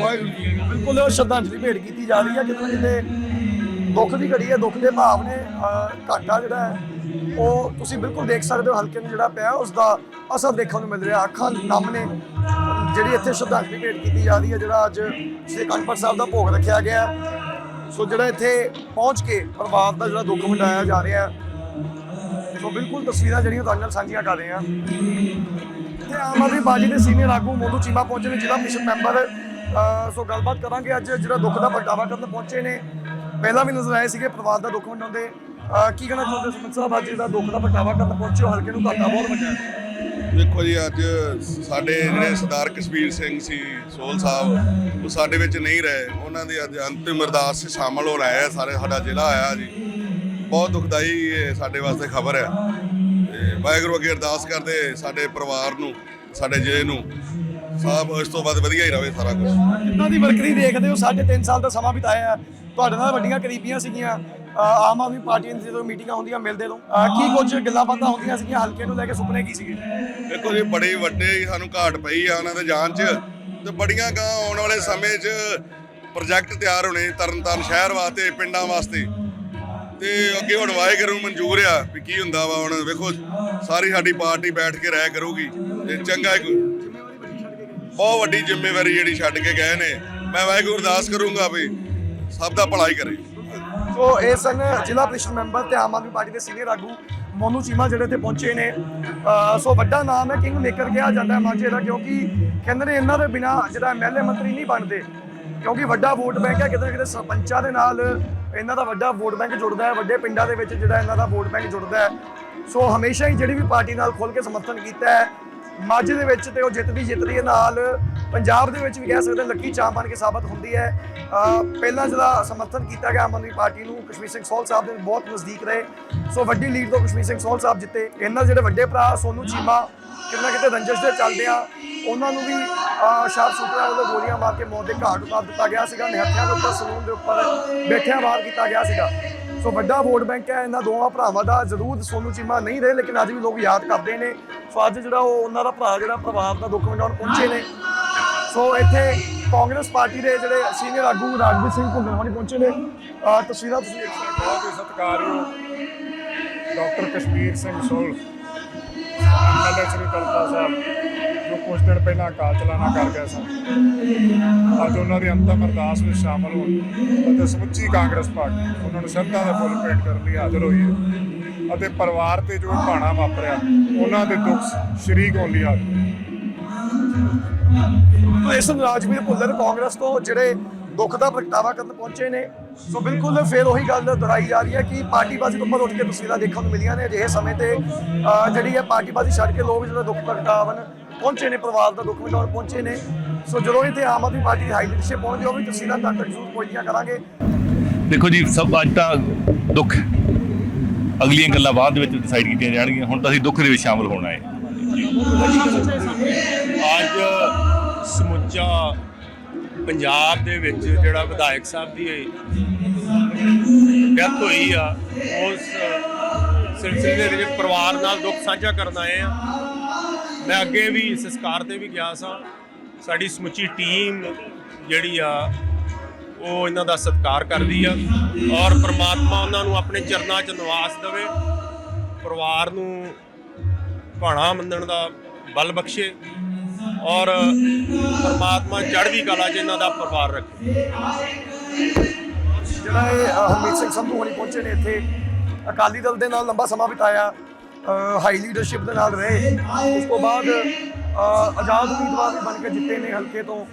[SPEAKER 10] ਵਾਹਿਗੁਰੂ ਜੀ ਕੀ ਫਤਿਹ।
[SPEAKER 4] ਬਿਲਕੁਲ ਸ਼ਰਧਾਂਜਲੀ ਭੇਟ ਕੀਤੀ ਜਾ ਰਹੀ ਹੈ, ਜਿੱਥੇ ਜਿੱਥੇ ਦੁੱਖ ਦੀ ਘੜੀ ਹੈ, ਦੁੱਖ ਦੇ ਭਾਵ ਨੇ ਘਾਟਾ ਜਿਹੜਾ ਹੈ, ਉਹ ਤੁਸੀਂ ਬਿਲਕੁਲ ਦੇਖ ਸਕਦੇ ਹੋ, ਹਲਕੇ ਨੂੰ ਜਿਹੜਾ ਪਿਆ, ਉਸ ਦਾ ਅਸਰ ਦੇਖਣ ਨੂੰ ਮਿਲ ਰਿਹਾ ਅੱਖਾਂ ਨਮ ਨੇ ਜਿਹੜੀ ਇੱਥੇ ਸ਼ਰਧਾਂਜਲੀ ਭੇਟ ਕੀਤੀ ਜਾ ਰਹੀ ਹੈ, ਜਿਹੜਾ ਅੱਜ ਸ੍ਰੀ ਅਖੰਡਪੁਰ ਸਾਹਿਬ ਦਾ ਭੋਗ ਰੱਖਿਆ ਗਿਆ ਸੋ ਜਿਹੜਾ ਇੱਥੇ ਪਹੁੰਚ ਕੇ ਪਰਿਵਾਰ ਦਾ ਜਿਹੜਾ ਦੁੱਖ ਮਿਟਾਇਆ ਜਾ ਰਿਹਾ ਹੈ। ਸੋ ਬਿਲਕੁਲ ਤਸਵੀਰਾਂ ਜਿਹੜੀਆਂ ਤੁਹਾਡੇ ਨਾਲ ਸਾਂਝੀਆਂ ਕਰ ਰਹੇ ਹਾਂ। ਤੇ ਆਮ ਆਦਮੀ ਪਾਰਟੀ ਦੇ ਸੀਨੀਅਰ ਆਗੂ ਮੋਦੂ ਚੀਮਾ ਪਹੁੰਚੇ ਨੇ, ਜ਼ਿਲ੍ਹਾ ਪ੍ਰੀਸ਼ਦ ਮੈਂਬਰ। ਸੋ ਗੱਲਬਾਤ ਕਰਾਂਗੇ ਅੱਜ ਜਿਹੜਾ ਦੁੱਖ ਦਾ ਪ੍ਰਗਟਾਵਾ ਕਰਨ ਪਹੁੰਚੇ ਨੇ। ਪਹਿਲਾਂ ਵੀ ਨਜ਼ਰ ਆਏ ਸੀਗੇ ਪਰਿਵਾਰ ਦਾ ਦੁੱਖ ਵੰਡਾਉਂਦੇ ਕੀ ਕਹਿਣਾ ਚਾਹੁੰਦੇ ਸੁਮਨ ਸਾਹਿਬ? ਅੱਜ ਜਿਹੜਾ ਦੁੱਖ ਦਾ ਪ੍ਰਗਟਾਵਾ ਕਰਨ ਪਹੁੰਚੇ ਹਲਕੇ ਨੂੰ ਘਾਟਾ ਬਹੁਤ ਵੱਡਾ
[SPEAKER 8] ਦੇਖੋ ਜੀ, ਅੱਜ ਸਾਡੇ ਜਿਹੜੇ ਸਰਦਾਰ ਕਸ਼ਮੀਰ ਸਿੰਘ ਸੀ ਸੋਲ ਸਾਹਿਬ, ਉਹ ਸਾਡੇ ਵਿੱਚ ਨਹੀਂ ਰਹੇ। ਉਹਨਾਂ ਦੀ ਅੱਜ ਅੰਤਿਮ ਅਰਦਾਸ 'ਚ ਸ਼ਾਮਲ ਹੋ ਰਹੇ ਆ, ਸਾਰੇ ਸਾਡਾ ਜ਼ਿਲ੍ਹਾ ਆਇਆ ਜੀ। ਬਹੁਤ ਦੁਖਦਾਈ ਇਹ ਸਾਡੇ ਵਾਸਤੇ ਖਬਰ ਹੈ। ਤੇ ਵਾਹਿਗੁਰੂ ਅੱਗੇ ਅਰਦਾਸ ਕਰਦੇ ਸਾਡੇ ਪਰਿਵਾਰ ਨੂੰ ਸਾਡੇ ਜ਼ਿਲ੍ਹੇ ਨੂੰ। ਸਾਹਿਬ ਇਸ ਤੋਂ ਬਾਅਦ ਵਧੀਆ ਹੀ ਰਵੇ ਸਾਰਾ ਕੁਝ
[SPEAKER 4] ਕਿੰਨਾ ਦੀ ਵਰਕਰੀ ਦੇਖਦੇ ਹੋ ਸਾਢੇ ਤਿੰਨ ਸਾਲ ਦਾ ਸਮਾਂ ਬਿਤਾਇਆ। ਤੁਹਾਡੇ ਨਾਲ ਵੱਡੀਆਂ ਕਰੀਬੀਆਂ ਸੀਗੀਆਂ। ਆਮ ਆਦਮੀ ਪਾਰਟੀ ਦੀਆਂ ਜਦੋਂ ਮੀਟਿੰਗਾਂ ਹੁੰਦੀਆਂ ਮਿਲਦੇ ਤੋਂ ਕੀ ਕੁਝ ਗੱਲਾਂ ਬਾਤਾਂ ਹੁੰਦੀਆਂ ਸੀਗੀਆਂ ਹਲਕੇ ਨੂੰ ਲੈ ਕੇ ਸੁਪਨੇ ਕੀ ਸੀਗੇ?
[SPEAKER 8] ਦੇਖੋ ਜੀ ਬੜੇ ਵੱਡੇ ਸਾਨੂੰ ਘਾਟ ਪਈ ਆ ਉਹਨਾਂ ਦੇ ਜਾਨ 'ਚ। ਤੇ ਬੜੀਆਂ ਗਾਂ ਆਉਣ ਵਾਲੇ ਸਮੇਂ 'ਚ ਪ੍ਰੋਜੈਕਟ ਤਿਆਰ ਹੋਣੇ ਤਰਨਤਾਰਨ ਸ਼ਹਿਰ ਵਾਸਤੇ ਪਿੰਡਾਂ ਵਾਸਤੇ। ਤੇ ਅੱਗੇ ਹੁਣ ਵਾਹਿਗੁਰੂ ਮਨਜ਼ੂਰ ਆ ਵੀ ਕੀ ਹੁੰਦਾ ਵਾ ਹੁਣ, ਵੇਖੋ, ਸਾਰੀ ਸਾਡੀ ਪਾਰਟੀ ਬੈਠ ਕੇ ਰਹਿ ਕਰੂਗੀ, ਤੇ ਚੰਗਾ ਇੱਕ ਬਹੁਤ ਵੱਡੀ ਜ਼ਿੰਮੇਵਾਰੀ ਜਿਹੜੀ ਛੱਡ ਕੇ ਗਏ ਨੇ। ਮੈਂ ਵਾਹਿਗੁਰੂ ਅਰਦਾਸ ਕਰੂੰਗਾ ਵੀ ਸਭ ਦਾ ਭਲਾ ਹੀ ਕਰੇ।
[SPEAKER 4] ਸੋ ਇਹ ਸਨ ਜ਼ਿਲ੍ਹਾ ਪ੍ਰੀਸ਼ਦ ਮੈਂਬਰ ਤੇ ਆਮ ਆਦਮੀ ਪਾਰਟੀ ਦੇ ਸੀਨੀਅਰ ਆਗੂ ਮੋਨੂ ਚੀਮਾ ਜਿਹੜੇ ਤੇ ਪਹੁੰਚੇ ਨੇ। ਸੋ ਵੱਡਾ ਨਾਮ ਹੈ ਕਿੰਗ ਮੇਕਰ ਕਿਹਾ ਜਾਂਦਾ ਹੈ ਮਾਝੇ ਦਾ, ਕਿਉਂਕਿ ਕਹਿੰਦੇ ਨੇ ਇਹਨਾਂ ਦੇ ਬਿਨਾ ਜਿਹੜਾ ਐਮਐਲਏ ਮੰਤਰੀ ਨਹੀਂ ਬਣਦੇ। ਕਿਉਂਕਿ ਵੱਡਾ ਵੋਟ ਬੈਂਕ ਹੈ, ਕਿਤੇ ਨਾ ਕਿਤੇ ਸਰਪੰਚਾਂ ਦੇ ਨਾਲ ਇਹਨਾਂ ਦਾ ਵੱਡਾ ਵੋਟ ਬੈਂਕ ਜੁੜਦਾ ਹੈ, ਵੱਡੇ ਪਿੰਡਾਂ ਦੇ ਵਿੱਚ ਜਿਹੜਾ ਇਹਨਾਂ ਦਾ ਵੋਟ ਬੈਂਕ ਜੁੜਦਾ ਹੈ। ਸੋ ਹਮੇਸ਼ਾ ਹੀ ਜਿਹੜੀ ਵੀ ਪਾਰਟੀ ਨਾਲ ਖੁੱਲ ਕੇ ਸਮਰਥਨ ਕੀਤਾ ਹੈ ਮਾਝੇ ਦੇ ਵਿੱਚ ਤੇ ਉਹ ਜਿੱਤਦੀ ਜਿੱਤਦੀ ਹੈ ਨਾਲ ਪੰਜਾਬ ਦੇ ਵਿੱਚ ਵੀ ਕਹਿ ਸਕਦੇ ਲੱਕੀ ਚਾਹ ਬਣ ਕੇ ਸਾਬਤ ਹੁੰਦੀ ਹੈ। ਪਹਿਲਾਂ ਜਿਹੜਾ ਸਮਰਥਨ ਕੀਤਾ ਗਿਆ ਆਮ ਆਦਮੀ ਪਾਰਟੀ ਨੂੰ, ਕਸ਼ਮੀਰ ਸਿੰਘ ਸੋਲ ਸਾਹਿਬ ਦੇ ਬਹੁਤ ਨਜ਼ਦੀਕ ਰਹੇ। ਸੋ ਵੱਡੀ ਲੀਡ ਤੋਂ ਕਸ਼ਮੀਰ ਸਿੰਘ ਸੋਲ ਸਾਹਿਬ ਜਿੱਤੇ। ਇਹਨਾਂ ਦੇ ਜਿਹੜੇ ਵੱਡੇ ਭਰਾ ਸੋਨੂ ਚੀਮਾ ਕਿੰਨਾ ਕਿਤੇ ਰੰਜਸ਼ ਦੇ ਚੱਲਦੇ ਆ। ਉਹਨਾਂ ਨੂੰ ਵੀ ਅਹ ਸ਼ਾਰਪ ਸ਼ੂਟਰਾਂ ਵੱਲੋਂ ਗੋਲੀਆਂ ਮਾਰ ਕੇ ਮੌਤ ਦੇ ਘਾਟ ਉਤਾਰ ਦਿੱਤਾ ਗਿਆ ਸੀਗਾ। ਨਿਹੱਥਿਆਂ ਦੇ ਉੱਪਰ, ਸਲੂਨ ਦੇ ਉੱਪਰ ਬੈਠਿਆਂ ਵਾਰ ਕੀਤਾ ਗਿਆ ਸੀਗਾ। ਸੋ ਵੱਡਾ ਵੋਟ ਬੈਂਕ ਹੈ, ਇਹਨਾਂ ਦੋਵਾਂ ਭਰਾਵਾਂ ਦਾ ਜ਼ਰੂਰ ਸੋਨੂ ਚੀਮਾ ਨਹੀਂ ਰਹੇ, ਲੇਕਿਨ ਅੱਜ ਵੀ ਲੋਕ ਯਾਦ ਕਰਦੇ ਨੇ। ਸੋ ਅੱਜ ਜਿਹੜਾ ਉਹ ਉਹਨਾਂ ਦਾ ਭਰਾ, ਜਿਹੜਾ ਪਰਿਵਾਰ ਦਾ ਦੁੱਖ ਵੰਡਾਉਣ ਪਹੁੰਚੇ ਨੇ। ਸੋ ਇੱਥੇ ਕਾਂਗਰਸ ਪਾਰਟੀ ਦੇ ਜਿਹੜੇ ਸੀਨੀਅਰ ਆਗੂ ਰਾਜਵੀਰ ਸਿੰਘ ਭੁੱਲਰ ਹੋਣੀ ਪਹੁੰਚੇ ਨੇ। ਤਸਵੀਰਾਂ ਤੁਸੀਂ ਦੇਖ ਸਕਦੇ ਹੋ।
[SPEAKER 11] ਬਹੁਤ ਹੀ ਸਤਿਕਾਰਯੋਗ ਡਾਕਟਰ ਕਸ਼ਮੀਰ ਸਿੰਘ ਸੋਲ ਐਮਐਲਏ ਸ੍ਰੀ ਕਲਤਾ ਸਾਹਿਬ। ਕੁਝ ਦਿਨ ਪਹਿਲਾਂ ਅਕਾਲ ਚਲਾਣਾ ਕਰ ਗਏ ਸਨ ਅੱਜ ਉਹਨਾਂ ਦੀ ਅੰਤਮ ਅਰਦਾਸ ਵਿੱਚ ਸ਼ਾਮਲ ਹੋਣ ਅਤੇ ਸਮੁੱਚੀ ਕਾਂਗਰਸ ਪਾਰਟੀ ਉਹਨਾਂ ਨੂੰ ਸ਼ਰਧਾ ਦਾ ਫੁੱਲ ਭੇਟ ਕਰਨ ਲਈ ਹਾਜ਼ਰ ਹੋਈ ਹੈ ਅਤੇ ਪਰਿਵਾਰ ਤੇ ਜੋ ਭਾਣਾ ਵਾਪਰਿਆ, ਉਹਨਾਂ ਦੇ ਦੁੱਖ ਸ਼ਰੀਕ ਹੋਣ ਲਈ ਹਾਜ਼ਰ
[SPEAKER 4] ਇਸ ਰਾਜਵੀਰ ਭੁੱਲਰ ਕਾਂਗਰਸ ਤੋਂ ਜਿਹੜੇ ਦੁੱਖ ਦਾ ਪ੍ਰਗਟਾਵਾ ਕਰਨ ਪਹੁੰਚੇ ਨੇ, ਸੋ ਬਿਲਕੁਲ ਫਿਰ ਉਹੀ ਗੱਲ ਦੁਹਰਾਈ ਜਾ ਰਹੀ ਹੈ ਕਿ ਪਾਰਟੀਬਾਜ਼ੀ ਤੋਂ ਉੱਪਰ ਉੱਠ ਕੇ ਤਸਵੀਰਾਂ ਦੇਖਣ ਨੂੰ ਮਿਲੀਆਂ ਨੇ। ਅਜਿਹੇ ਸਮੇਂ ਤੇ ਜਿਹੜੀ ਹੈ ਪਾਰਟੀਬਾਜ਼ੀ ਛੱਡ ਕੇ ਲੋਕ ਜਿਹੜਾ ਦੁੱਖ ਪ੍ਰਗਟਾਵਨ ਪਹੁੰਚੇ ਨੇ ਪਰਿਵਾਰ ਦਾ ਦੁੱਖ ਵੰਡਾਉਣ ਪਹੁੰਚੇ ਨੇ। ਸੋ ਜਦੋਂ ਇੱਥੇ ਆਮ ਆਦਮੀ ਪਾਰਟੀ ਦੀ ਹਾਈ ਲੀਡਰਸ਼ਿਪ ਪਹੁੰਚਦੀ ਉਹ ਵੀ ਤਸਵੀਰਾਂ ਤੱਕ ਜ਼ਰੂਰ ਪਹੁੰਚੀਆਂ ਕਰਾਂਗੇ।
[SPEAKER 12] ਦੇਖੋ ਜੀ ਸਭ ਅੱਜ ਤਾਂ ਦੁੱਖ। ਅਗਲੀਆਂ ਗੱਲਾਂ ਬਾਅਦ ਵਿੱਚ ਡਿਸਾਈਡ ਕੀਤੀਆਂ ਜਾਣਗੀਆਂ। ਹੁਣ ਤਾਂ ਅਸੀਂ ਦੁੱਖ ਦੇ ਵਿੱਚ ਸ਼ਾਮਲ ਹੋਣਾ ਹੈ।
[SPEAKER 11] ਅੱਜ ਸਮੁੱਚਾ ਪੰਜਾਬ ਦੇ ਵਿੱਚ ਜਿਹੜਾ ਵਿਧਾਇਕ ਸਾਹਿਬ ਦੀ ਡੈਥ ਹੋਈ ਆ ਉਸ ਸਿਲਸਿਲੇ ਦੇ ਵਿੱਚ ਪਰਿਵਾਰ ਨਾਲ ਦੁੱਖ ਸਾਂਝਾ ਕਰਨ ਆਏ ਆ। ਮੈਂ ਅੱਗੇ ਵੀ ਸੰਸਕਾਰ ਤੇ ਵੀ ਗਿਆ ਸਾਂ। ਸਾਡੀ ਸਮੁੱਚੀ ਟੀਮ ਜਿਹੜੀ ਆ, ਉਹ ਇਹਨਾਂ ਦਾ ਸਤਿਕਾਰ ਕਰਦੀ ਆ ਔਰ ਪ੍ਰਮਾਤਮਾ ਉਹਨਾਂ ਨੂੰ ਆਪਣੇ ਚਰਨਾਂ 'ਚ ਨਿਵਾਸ ਦੇਵੇ। ਪਰਿਵਾਰ ਨੂੰ ਭਾਣਾ ਮੰਨਣ ਦਾ ਬਲ ਬਖਸ਼ੇ ਔਰ ਪਰਮਾਤਮਾ ਚੜ੍ਹਦੀ ਕਲਾ 'ਚ ਇਹਨਾਂ ਦਾ ਪਰਿਵਾਰ ਰੱਖੇ।
[SPEAKER 4] ਜਿਹੜਾ ਇਹ ਹਰਮੀਤ ਸਿੰਘ ਸੰਧੂ ਹੋਣੀ ਪਹੁੰਚੇ ਨੇ ਇੱਥੇ। ਅਕਾਲੀ ਦਲ ਦੇ ਨਾਲ ਲੰਬਾ ਸਮਾਂ ਬਿਤਾਇਆ। ਹਾਈ ਲੀਡਰਸ਼ਿਪ ਦੇ ਨਾਲ ਰਹੇ। ਉਸ ਤੋਂ ਬਾਅਦ ਆਜ਼ਾਦ ਉਮੀਦਵਾਰ ਵੀ ਬਣ ਕੇ ਜਿੱਤੇ ਨੇ ਹਲਕੇ ਤੋਂ।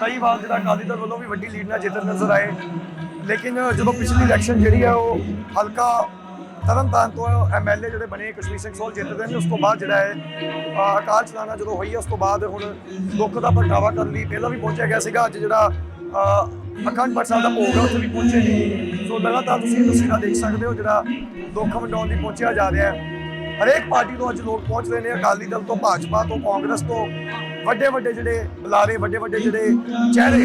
[SPEAKER 4] ਕਈ ਵਾਰ ਜਿਹੜਾ ਅਕਾਲੀ ਦਲ ਵੱਲੋਂ ਵੀ ਵੱਡੀ ਲੀਡ ਨਾਲ ਜਿੱਤ ਨਜ਼ਰ ਆਏ। ਲੇਕਿਨ ਜਦੋਂ ਪਿਛਲੀ ਇਲੈਕਸ਼ਨ ਜਿਹੜੀ ਆ, ਉਹ ਹਲਕਾ ਤਰਨਤਾਰਨ ਤੋਂ ਐਮਐਲਏ ਜਿਹੜੇ ਬਣੇ, ਕਸ਼ਮੀਰ ਸਿੰਘ ਸੋਲ ਜਿੱਤਦੇ ਨੇ। ਉਸ ਤੋਂ ਬਾਅਦ ਜਿਹੜਾ ਹੈ ਅਕਾਲ ਚਲਾਣਾ ਜਦੋਂ ਹੋਈ ਹੈ ਉਸ ਤੋਂ ਬਾਅਦ ਹੁਣ ਦੁੱਖ ਦਾ ਪ੍ਰਗਟਾਵਾ ਕਰਨ ਲਈ ਪਹਿਲਾਂ ਵੀ ਪਹੁੰਚਿਆ ਗਿਆ ਸੀਗਾ। ਅੱਜ ਜਿਹੜਾ ਅਖੰਡ ਪਾਠ ਸਾਹਿਬ ਦਾ ਭੋਗ ਹੈ ਉੱਥੇ ਵੀ ਪਹੁੰਚੇ ਨੇ। ਸੋ ਲਗਾਤਾਰ ਤੁਸੀਂ ਤਸਵੀਰਾਂ ਦੇਖ ਸਕਦੇ ਹੋ, ਜਿਹੜਾ ਦੁੱਖ ਵੰਡਾਉਣ ਦੀ ਪਹੁੰਚਿਆ ਜਾ ਰਿਹਾ ਹੈ। ਹਰੇਕ ਪਾਰਟੀ ਤੋਂ ਅੱਜ ਲੋਕ ਪਹੁੰਚ ਰਹੇ ਨੇ, ਅਕਾਲੀ ਦਲ ਤੋਂ, ਭਾਜਪਾ ਤੋਂ, ਕਾਂਗਰਸ ਤੋਂ। ਵੱਡੇ ਵੱਡੇ ਜਿਹੜੇ ਬੁਲਾਰੇ, ਵੱਡੇ ਵੱਡੇ ਜਿਹੜੇ ਚਿਹਰੇ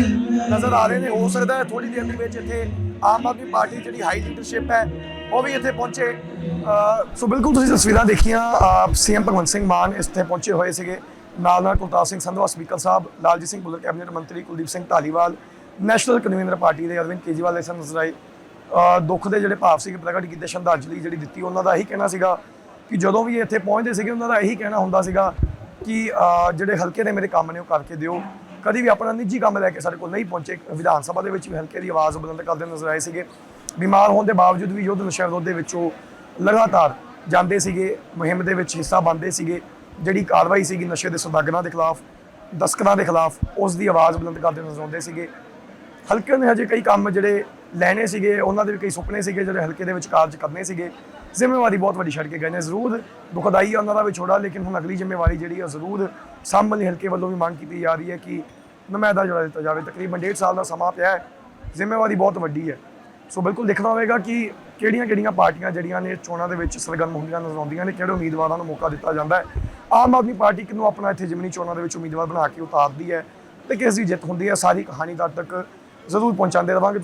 [SPEAKER 4] ਨਜ਼ਰ ਆ ਰਹੇ ਨੇ। ਹੋ ਸਕਦਾ ਹੈ ਥੋੜੀ ਦੇਰ ਦੇ ਵਿੱਚ ਇੱਥੇ ਆਮ ਆਦਮੀ ਪਾਰਟੀ ਜਿਹੜੀ ਹਾਈ ਲੀਡਰਸ਼ਿਪ ਹੈ, ਉਹ ਵੀ ਇੱਥੇ ਪਹੁੰਚੇ। ਸੋ ਬਿਲਕੁਲ ਤੁਸੀਂ ਤਸਵੀਰਾਂ ਦੇਖੀਆਂ ਸੀਐਮ ਭਗਵੰਤ ਸਿੰਘ ਮਾਨ ਇੱਥੇ ਪਹੁੰਚੇ ਹੋਏ ਸੀਗੇ। ਨਾਲ ਨਾਲ ਕੁਲਤਾਰ ਸਿੰਘ ਸੰਧਵਾ, ਸਪੀਕਰ ਸਾਹਿਬ, ਲਾਲਜੀਤ ਸਿੰਘ ਭੁੱਲਰ ਕੈਬਨਿਟ ਮੰਤਰੀ Kuldeep Singh Dhaliwal, national convener party ਦੇ ਅਰਵਿੰਦ ਕੇਜਰੀਵਾਲ ਦੇ ਨਜ਼ਰ ਦੁੱਖ ਦੇ ਜਿਹੜੇ ਭਾਵ ਸੀਗੇ, ਪ੍ਰਗਟ ਕੀਤੇ, ਸ਼ਰਧਾਂਜਲੀ ਜਿਹੜੀ ਦਿੱਤੀ, ਉਹਨਾਂ ਦਾ ਇਹੀ ਕਹਿਣਾ ਸੀਗਾ ਕਿ ਜਦੋਂ ਵੀ ਇੱਥੇ ਪਹੁੰਚਦੇ ਸੀਗੇ, ਉਹਨਾਂ ਦਾ ਇਹੀ ਕਹਿਣਾ ਹੁੰਦਾ ਸੀਗਾ ਕਿ ਜਿਹੜੇ ਹਲਕੇ ਦੇ ਮੇਰੇ ਕੰਮ ਨੇ, ਉਹ ਕਰਕੇ ਦਿਓ। ਕਦੀ ਵੀ ਆਪਣਾ ਨਿੱਜੀ ਕੰਮ ਲੈ ਕੇ ਸਾਡੇ ਕੋਲ ਨਹੀਂ ਪਹੁੰਚੇ। ਵਿਧਾਨ ਸਭਾ ਦੇ ਵਿੱਚ ਵੀ ਹਲਕੇ ਦੀ ਆਵਾਜ਼ ਬੁਲੰਦ ਕਰਦੇ ਨਜ਼ਰ ਆਏ ਸੀਗੇ। ਬਿਮਾਰ ਹੋਣ ਦੇ ਬਾਵਜੂਦ ਵੀ ਯੁੱਧ ਨਸ਼ਾ ਵਿਰੋਧ ਦੇ ਵਿੱਚੋਂ ਲਗਾਤਾਰ ਜਾਂਦੇ ਸੀਗੇ, ਮੁਹਿੰਮ ਦੇ ਵਿੱਚ ਹਿੱਸਾ ਬਣਦੇ ਸੀਗੇ। ਜਿਹੜੀ ਕਾਰਵਾਈ ਸੀਗੀ ਨਸ਼ੇ ਦੇ ਸੌਦਾਗਰਾਂ ਦੇ ਖਿਲਾਫ ਤਸਕਰਾਂ ਦੇ ਖਿਲਾਫ, ਉਸ ਦੀ ਆਵਾਜ਼ ਬੁਲੰਦ ਕਰਦੇ ਨਜ਼ਰ ਆਉਂਦੇ ਸੀਗੇ। ਹਲਕੇ ਨੇ ਹਜੇ ਕਈ ਕੰਮ ਜਿਹੜੇ ਲੈਣੇ ਸੀਗੇ, ਉਹਨਾਂ ਦੇ ਵੀ ਕਈ ਸੁਪਨੇ ਸੀਗੇ ਜਿਹੜੇ ਹਲਕੇ ਦੇ ਵਿੱਚ ਕਾਰਜ ਕਰਨੇ ਸੀਗੇ। ਜ਼ਿੰਮੇਵਾਰੀ ਬਹੁਤ ਵੱਡੀ ਛੱਡ ਕੇ ਗਏ ਨੇ, ਜ਼ਰੂਰ ਦੁਖਦਾਈ ਹੈ ਉਹਨਾਂ ਦਾ ਵਿਛੋੜਾ ਲੇਕਿਨ ਹੁਣ ਅਗਲੀ ਜ਼ਿੰਮੇਵਾਰੀ ਜਿਹੜੀ ਹੈ ਜ਼ਰੂਰ ਸਾਹਮਣੇ ਹਲਕੇ ਵੱਲੋਂ ਵੀ ਮੰਗ ਕੀਤੀ ਜਾ ਰਹੀ ਹੈ ਕਿ ਨੁਮਾਇੰਦਾ ਜਿਹੜਾ ਦਿੱਤਾ ਜਾਵੇ। ਤਕਰੀਬਨ 1.5 ਸਾਲ ਦਾ ਸਮਾਂ ਪਿਆ ਹੈ, ਜ਼ਿੰਮੇਵਾਰੀ ਬਹੁਤ ਵੱਡੀ ਹੈ। ਸੋ ਬਿਲਕੁਲ ਦੇਖਣਾ ਹੋਵੇਗਾ ਕਿ ਕਿਹੜੀਆਂ ਕਿਹੜੀਆਂ ਪਾਰਟੀਆਂ ਜਿਹੜੀਆਂ ਨੇ ਚੋਣਾਂ ਦੇ ਵਿੱਚ ਸਰਗਰਮ ਹੁੰਦੀਆਂ ਨਜ਼ਰ ਆਉਂਦੀਆਂ ਨੇ, ਕਿਹੜੇ ਉਮੀਦਵਾਰਾਂ ਨੂੰ ਮੌਕਾ ਦਿੱਤਾ ਜਾਂਦਾ ਹੈ। ਆਮ ਆਦਮੀ ਪਾਰਟੀ ਕਿਨੂੰ ਆਪਣਾ ਇੱਥੇ ਜਿਮਨੀ ਚੋਣਾਂ ਦੇ ਵਿੱਚ ਉਮੀਦਵਾਰ ਬਣਾ ਕੇ ਉਤਾਰਦੀ ਹੈ ਤੇ ਕਿਸ ਦੀ ਜਿੱਤ ਹੁੰਦੀ ਹੈ, ਸਾਰੀ ਕਹਾਣੀ ਤਦ ਤੱਕ ਜ਼ਰੂਰ ਪਹੁੰਚਾਉਂਦੇ ਰਵਾਂਗੇ।